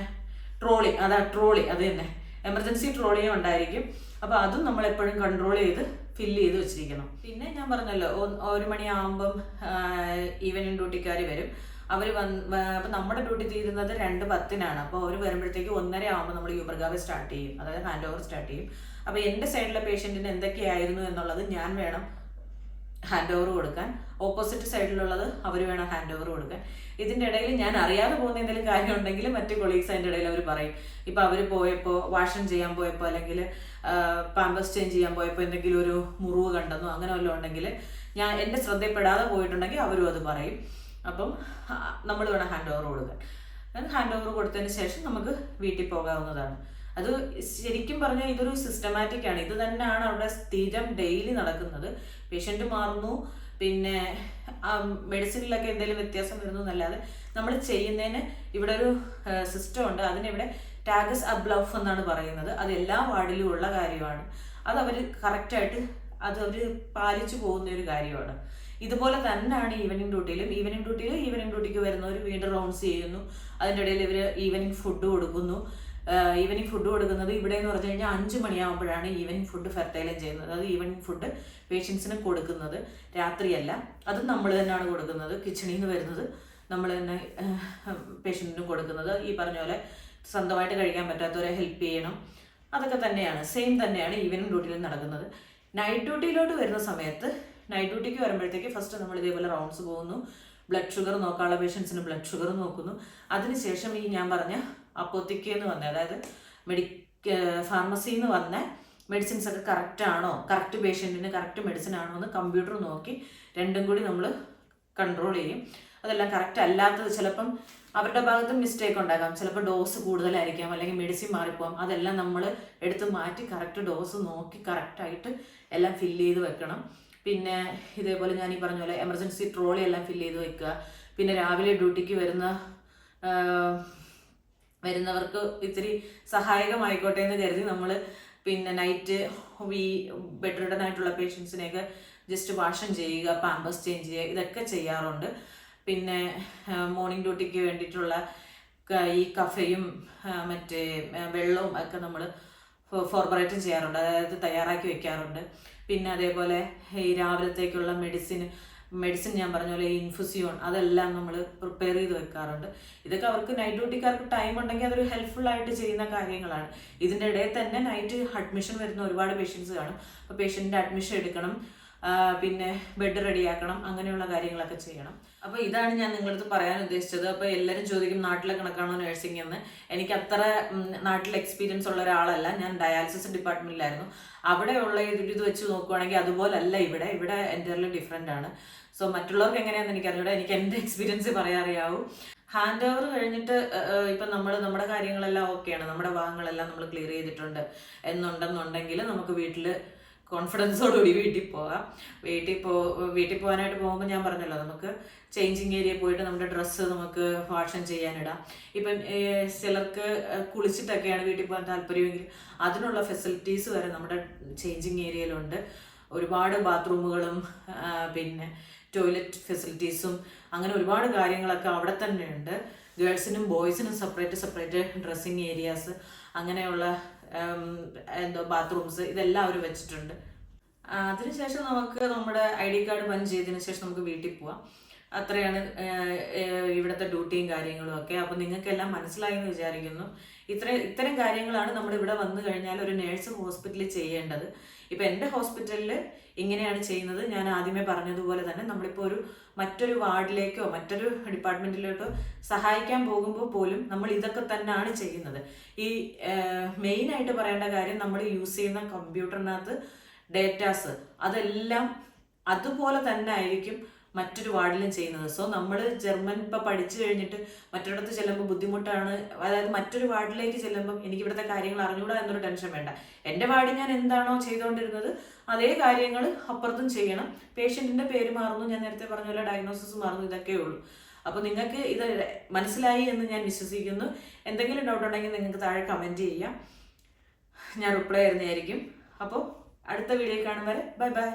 ട്രോളി അതാ ട്രോളി അത് തന്നെ. എമർജൻസി ട്രോളിയും ഉണ്ടായിരിക്കും. അപ്പോൾ അതും നമ്മൾ എപ്പോഴും കൺട്രോൾ ചെയ്ത് ഫില്ല് ചെയ്ത് വെച്ചിരിക്കണം. പിന്നെ ഞാൻ പറഞ്ഞല്ലോ ഒരു മണിയാകുമ്പം ഈവനിങ് ഡ്യൂട്ടിക്കാർ വരും. അവർ വന്ന് അപ്പം നമ്മുടെ ഡ്യൂട്ടി തീരുന്നത് രണ്ട് പത്തിനാണ്. അപ്പോൾ അവർ വരുമ്പോഴത്തേക്ക് ഒന്നര ആകുമ്പോൾ നമ്മൾ യൂബർഗാവ് സ്റ്റാർട്ട് ചെയ്യും. അതായത് ഹാൻഡ് ഓവർ സ്റ്റാർട്ട് ചെയ്യും അപ്പോൾ എന്റെ സൈഡിലെ പേഷ്യന്റിന് എന്തൊക്കെയായിരുന്നു എന്നുള്ളത് ഞാൻ വേണം ഹാൻഡ് ഓവർ കൊടുക്കാൻ. ഓപ്പോസിറ്റ് സൈഡിലുള്ളത് അവർ വേണം ഹാൻഡ് ഓവർ കൊടുക്കാൻ. ഇതിന്റെ ഇടയിൽ ഞാൻ അറിയാതെ പോകുന്ന എന്തെങ്കിലും കാര്യം ഉണ്ടെങ്കിൽ മറ്റ് കൊളീഗ്സ് അതിന്റെ ഇടയിൽ അവർ പറയും. ഇപ്പം അവർ പോയപ്പോൾ വാഷൻ ചെയ്യാൻ പോയപ്പോൾ അല്ലെങ്കിൽ പാമ്പസ് ചേഞ്ച് ചെയ്യാൻ പോയപ്പോൾ എന്തെങ്കിലും ഒരു മുറിവ് കണ്ടെന്നോ അങ്ങനെ വല്ലതും ഉണ്ടെങ്കിൽ ഞാൻ എന്റെ ശ്രദ്ധയിൽപ്പെടാതെ പോയിട്ടുണ്ടെങ്കിൽ അവരും അത് പറയും. അപ്പം നമ്മൾ വേണം ഹാൻഡ് ഓവർ കൊടുക്കാൻ. ഹാൻഡ് ഓവർ കൊടുത്തതിന് ശേഷം നമുക്ക് വീട്ടിൽ പോകാവുന്നതാണ്. അത് ശരിക്കും പറഞ്ഞാൽ ഇതൊരു സിസ്റ്റമാറ്റിക് ആണ്. ഇത് തന്നെയാണ് അവിടെ സ്ഥിരം ഡെയിലി നടക്കുന്നത്. പേഷ്യന്റ് മാറുന്നു. പിന്നെ മെഡിസിനിലൊക്കെ എന്തെങ്കിലും വ്യത്യാസം വരുന്നു എന്നല്ലാതെ നമ്മൾ ചെയ്യുന്നതിന് ഇവിടെ ഒരു സിസ്റ്റം ഉണ്ട്. അതിനിവിടെ ടാഗസ് അബ്ലഫ് എന്നാണ് പറയുന്നത്. അത് എല്ലാ വാർഡിലും ഉള്ള കാര്യമാണ്. അത് അവർ കറക്റ്റായിട്ട് അത് അവർ പാലിച്ചു പോകുന്ന ഒരു കാര്യമാണ്. ഇതുപോലെ തന്നെയാണ് ഈവനിങ് ഡ്യൂട്ടിയിലും ഈവനിങ് ഡ്യൂട്ടിയിൽ ഈവനിങ് ഡ്യൂട്ടിക്ക് വരുന്നവർ വീണ്ടും റൗണ്ട്സ് ചെയ്യുന്നു. അതിന്റെ ഇടയിൽ ഇവർ ഈവനിങ് ഫുഡ് കൊടുക്കുന്നു. ഈവനിങ് ഫുഡ് കൊടുക്കുന്നത് ഇവിടെ എന്ന് പറഞ്ഞു കഴിഞ്ഞാൽ അഞ്ച് മണിയാകുമ്പോഴാണ് ഈവനിങ് ഫുഡ് ഫെർട്ടൈലൈസ് ചെയ്യുന്നത്. അത് ഈവനിങ് ഫുഡ് പേഷ്യൻസിന് കൊടുക്കുന്നത്. രാത്രിയല്ല. അതും നമ്മൾ തന്നെയാണ് കൊടുക്കുന്നത്. കിച്ചണിൽ നിന്ന് വരുന്നത് നമ്മൾ തന്നെ പേഷ്യൻസിന് കൊടുക്കുന്നത്. ഈ പറഞ്ഞ പോലെ സ്വന്തമായിട്ട് കഴിക്കാൻ പറ്റാത്തവരെ ഹെൽപ്പ് ചെയ്യണം. അതൊക്കെ തന്നെയാണ്. സെയിം തന്നെയാണ് ഈവനിങ് ഡ്യൂട്ടിയിൽ നടക്കുന്നത്. നൈറ്റ് ഡ്യൂട്ടിയിലോട്ട് വരുന്ന സമയത്ത് നൈറ്റ് ഡ്യൂട്ടിക്ക് വരുമ്പോഴത്തേക്ക് ഫസ്റ്റ് നമ്മൾ ഇതേപോലെ റൗണ്ട്സ് പോകുന്നു. ബ്ലഡ് ഷുഗർ നോക്കാനുള്ള പേഷ്യൻസിന് ബ്ലഡ് ഷുഗർ നോക്കുന്നു. അതിനുശേഷം ഈ ഞാൻ പറഞ്ഞ അപ്പോത്തിക്കെന്ന് വന്ന. അതായത് മെഡി ഫാർമസിയിൽ നിന്ന് വന്ന മെഡിസിൻസ് ഒക്കെ കറക്റ്റ് ആണോ? കറക്റ്റ് പേഷ്യന്റിന് കറക്റ്റ് മെഡിസിൻ ആണോ എന്ന് കമ്പ്യൂട്ടർ നോക്കി രണ്ടും കൂടി നമ്മൾ കൺട്രോൾ ചെയ്യും. അതെല്ലാം കറക്റ്റ് അല്ലാത്തത് ചിലപ്പം അവരുടെ ഭാഗത്ത് മിസ്റ്റേക്ക് ഉണ്ടാകാം. ചിലപ്പോൾ ഡോസ് കൂടുതലായിരിക്കാം അല്ലെങ്കിൽ മെഡിസിൻ മാറിപ്പോകാം അതെല്ലാം നമ്മൾ എടുത്ത് മാറ്റി കറക്റ്റ് ഡോസ് നോക്കി കറക്റ്റായിട്ട് എല്ലാം ഫില്ല് ചെയ്ത് വെക്കണം. പിന്നെ ഇതേപോലെ ഞാൻ ഈ പറഞ്ഞ പോലെ എമർജൻസി ട്രോളി എല്ലാം ഫില്ല് ചെയ്ത് വെക്കുക. പിന്നെ രാവിലെ ഡ്യൂട്ടിക്ക് വരുന്ന വരുന്നവർക്ക് ഇത്തിരി സഹായകമായിക്കോട്ടെ എന്ന് കരുതി നമ്മൾ പിന്നെ നൈറ്റ് വീ ബെഡ് ആയിട്ടുള്ള പേഷ്യൻസിനെയൊക്കെ ജസ്റ്റ് വാഷം ചെയ്യുക പാമ്പസ് ചേഞ്ച് ചെയ്യുക ഇതൊക്കെ ചെയ്യാറുണ്ട്. പിന്നെ മോർണിംഗ് ഡ്യൂട്ടിക്ക് വേണ്ടിയിട്ടുള്ള ഈ കഫയും മറ്റേ വെള്ളവും ഒക്കെ നമ്മൾ ഫോർബറേറ്റും ചെയ്യാറുണ്ട്. അതായത് തയ്യാറാക്കി വെക്കാറുണ്ട്. പിന്നെ അതേപോലെ ഈ രാവിലത്തേക്കുള്ള മെഡിസിൻ മെഡിസിൻ ഞാൻ പറഞ്ഞ പോലെ ഇൻഫുസിയോൺ അതെല്ലാം നമ്മൾ പ്രിപ്പയർ ചെയ്ത് വെക്കാറുണ്ട്. ഇതൊക്കെ അവർക്ക് നൈറ്റ് ഡ്യൂട്ടിക്കാർക്ക് ടൈം ഉണ്ടെങ്കിൽ അതൊരു ഹെൽപ്ഫുൾ ആയിട്ട് ചെയ്യുന്ന കാര്യങ്ങളാണ്. ഇതിന്റെ ഇടയിൽ തന്നെ നൈറ്റ് അഡ്മിഷൻ വരുന്ന ഒരുപാട് പേഷ്യൻസ് കാണും. അപ്പോൾ പേഷ്യന്റിന്റെ അഡ്മിഷൻ എടുക്കണം. പിന്നെ ബെഡ് റെഡിയാക്കണം അങ്ങനെയുള്ള കാര്യങ്ങളൊക്കെ ചെയ്യണം. അപ്പോൾ ഇതാണ് ഞാൻ നിങ്ങളടുത്ത് പറയാൻ ഉദ്ദേശിച്ചത്. അപ്പോൾ എല്ലാവരും ചോദിക്കും നാട്ടിലെ കണക്കാണോ നഴ്സിംഗ് എന്ന്? എനിക്ക് അത്ര നാട്ടിൽ എക്സ്പീരിയൻസ് ഉള്ള ഒരാളല്ല. ഞാൻ ഡയാലിസിസ് ഡിപ്പാർട്ട്മെന്റിലായിരുന്നു അവിടെയുള്ള ഇത് ഇത് വെച്ച് നോക്കുവാണെങ്കിൽ അതുപോലല്ല ഇവിടെ. ഇവിടെ എന്റർലി ഡിഫറെന്റ് ആണ്. സോ മറ്റുള്ളവർക്ക് എങ്ങനെയാണെന്ന് എനിക്കറിഞ്ഞൂടാ. എനിക്ക് എന്റെ എക്സ്പീരിയൻസ് പറയാൻ അറിയാവൂ ഹാൻഡ് ഓവർ കഴിഞ്ഞിട്ട് ഇപ്പം നമ്മൾ നമ്മുടെ കാര്യങ്ങളെല്ലാം ഓക്കെയാണ് നമ്മുടെ ഭാഗങ്ങളെല്ലാം നമ്മൾ ക്ലിയർ ചെയ്തിട്ടുണ്ട് എന്നുണ്ടെന്നുണ്ടെങ്കിൽ നമുക്ക് വീട്ടിൽ കോൺഫിഡൻസോടുകൂടി വീട്ടിൽ പോകാം. വീട്ടിൽ പോ വീട്ടിൽ പോകാനായിട്ട് പോകുമ്പോൾ ഞാൻ പറഞ്ഞല്ലോ നമുക്ക് ചേഞ്ചിങ് ഏരിയ പോയിട്ട് നമ്മുടെ ഡ്രസ്സ് നമുക്ക് വാഷൻ ചെയ്യാനിടാം. ഇപ്പം ചിലർക്ക് കുളിച്ചിട്ടൊക്കെയാണ് വീട്ടിൽ പോകാൻ താല്പര്യമെങ്കിൽ അതിനുള്ള ഫെസിലിറ്റീസ് വരെ നമ്മുടെ ചേഞ്ചിങ് ഏരിയയിലുണ്ട് ഒരുപാട് ബാത്റൂമുകളും പിന്നെ ടോയ്ലറ്റ് ഫെസിലിറ്റീസും അങ്ങനെ ഒരുപാട് കാര്യങ്ങളൊക്കെ അവിടെ തന്നെയുണ്ട്. ഗേൾസിനും ബോയ്സിനും സെപ്പറേറ്റ് സെപ്പറേറ്റ് ഡ്രസ്സിങ് ഏരിയാസ് അങ്ങനെയുള്ള എന്തോ ബാത്റൂംസ് ഇതെല്ലാം അവർ വെച്ചിട്ടുണ്ട്. അതിനുശേഷം നമുക്ക് നമ്മുടെ ഐ ഡി കാർഡ് പഞ്ച് ചെയ്തതിനു ശേഷം നമുക്ക് വീട്ടിൽ പോവാം. അത്രയാണ് ഇവിടുത്തെ ഡ്യൂട്ടിയും കാര്യങ്ങളും ഒക്കെ. അപ്പം നിങ്ങൾക്കെല്ലാം മനസ്സിലായി എന്ന് വിചാരിക്കുന്നു. ഇത്ര ഇത്തരം കാര്യങ്ങളാണ് നമ്മൾ ഇവിടെ വന്നു കഴിഞ്ഞാൽ ഒരു നേഴ്സ് ഹോസ്പിറ്റലിൽ ചെയ്യേണ്ടത്. ഇപ്പം എന്റെ ഹോസ്പിറ്റലിൽ ഇങ്ങനെയാണ് ചെയ്യുന്നത്. ഞാൻ ആദ്യമേ പറഞ്ഞതുപോലെ തന്നെ നമ്മളിപ്പോൾ ഒരു മറ്റൊരു വാർഡിലേക്കോ മറ്റൊരു ഡിപ്പാർട്ട്മെന്റിലോട്ടോ സഹായിക്കാൻ പോകുമ്പോൾ പോലും നമ്മൾ ഇതൊക്കെ തന്നെയാണ് ചെയ്യുന്നത്. ഈ മെയിനായിട്ട് പറയേണ്ട കാര്യം നമ്മൾ യൂസ് ചെയ്യുന്ന കമ്പ്യൂട്ടറിനകത്ത് ഡേറ്റാസ് അതെല്ലാം അതുപോലെ തന്നെ ആയിരിക്കും മറ്റൊരു വാർഡിലും ചെയ്യുന്നത്. സോ നമ്മൾ ജർമ്മൻ ഇപ്പം പഠിച്ചു കഴിഞ്ഞിട്ട് മറ്റൊരിടത്ത് ചെല്ലുമ്പോൾ ബുദ്ധിമുട്ടാണ്. അതായത് മറ്റൊരു വാർഡിലേക്ക് ചെല്ലുമ്പം എനിക്ക് ഇവിടുത്തെ കാര്യങ്ങൾ അറിഞ്ഞുകൂടാ എന്നൊരു ടെൻഷൻ വേണ്ട. എന്റെ വാർഡിൽ ഞാൻ എന്താണോ ചെയ്തുകൊണ്ടിരുന്നത് അതേ കാര്യങ്ങൾ അപ്പുറത്തും ചെയ്യണം. പേഷ്യന്റിന്റെ പേര് മാറുന്നു. ഞാൻ നേരത്തെ പറഞ്ഞ പോലെ ഡയഗ്നോസിസ് മാറുന്നു. ഇതൊക്കെ ഉള്ളൂ. അപ്പോൾ നിങ്ങൾക്ക് ഇത് മനസ്സിലായി എന്ന് ഞാൻ വിശ്വസിക്കുന്നു. എന്തെങ്കിലും ഡൗട്ട് ഉണ്ടെങ്കിൽ നിങ്ങൾക്ക് താഴെ കമന്റ് ചെയ്യാം. ഞാൻ റിപ്ലൈ തരുന്നതായിരിക്കും. അപ്പോൾ അടുത്ത വീഡിയോ കാണും വരെ. Bye bye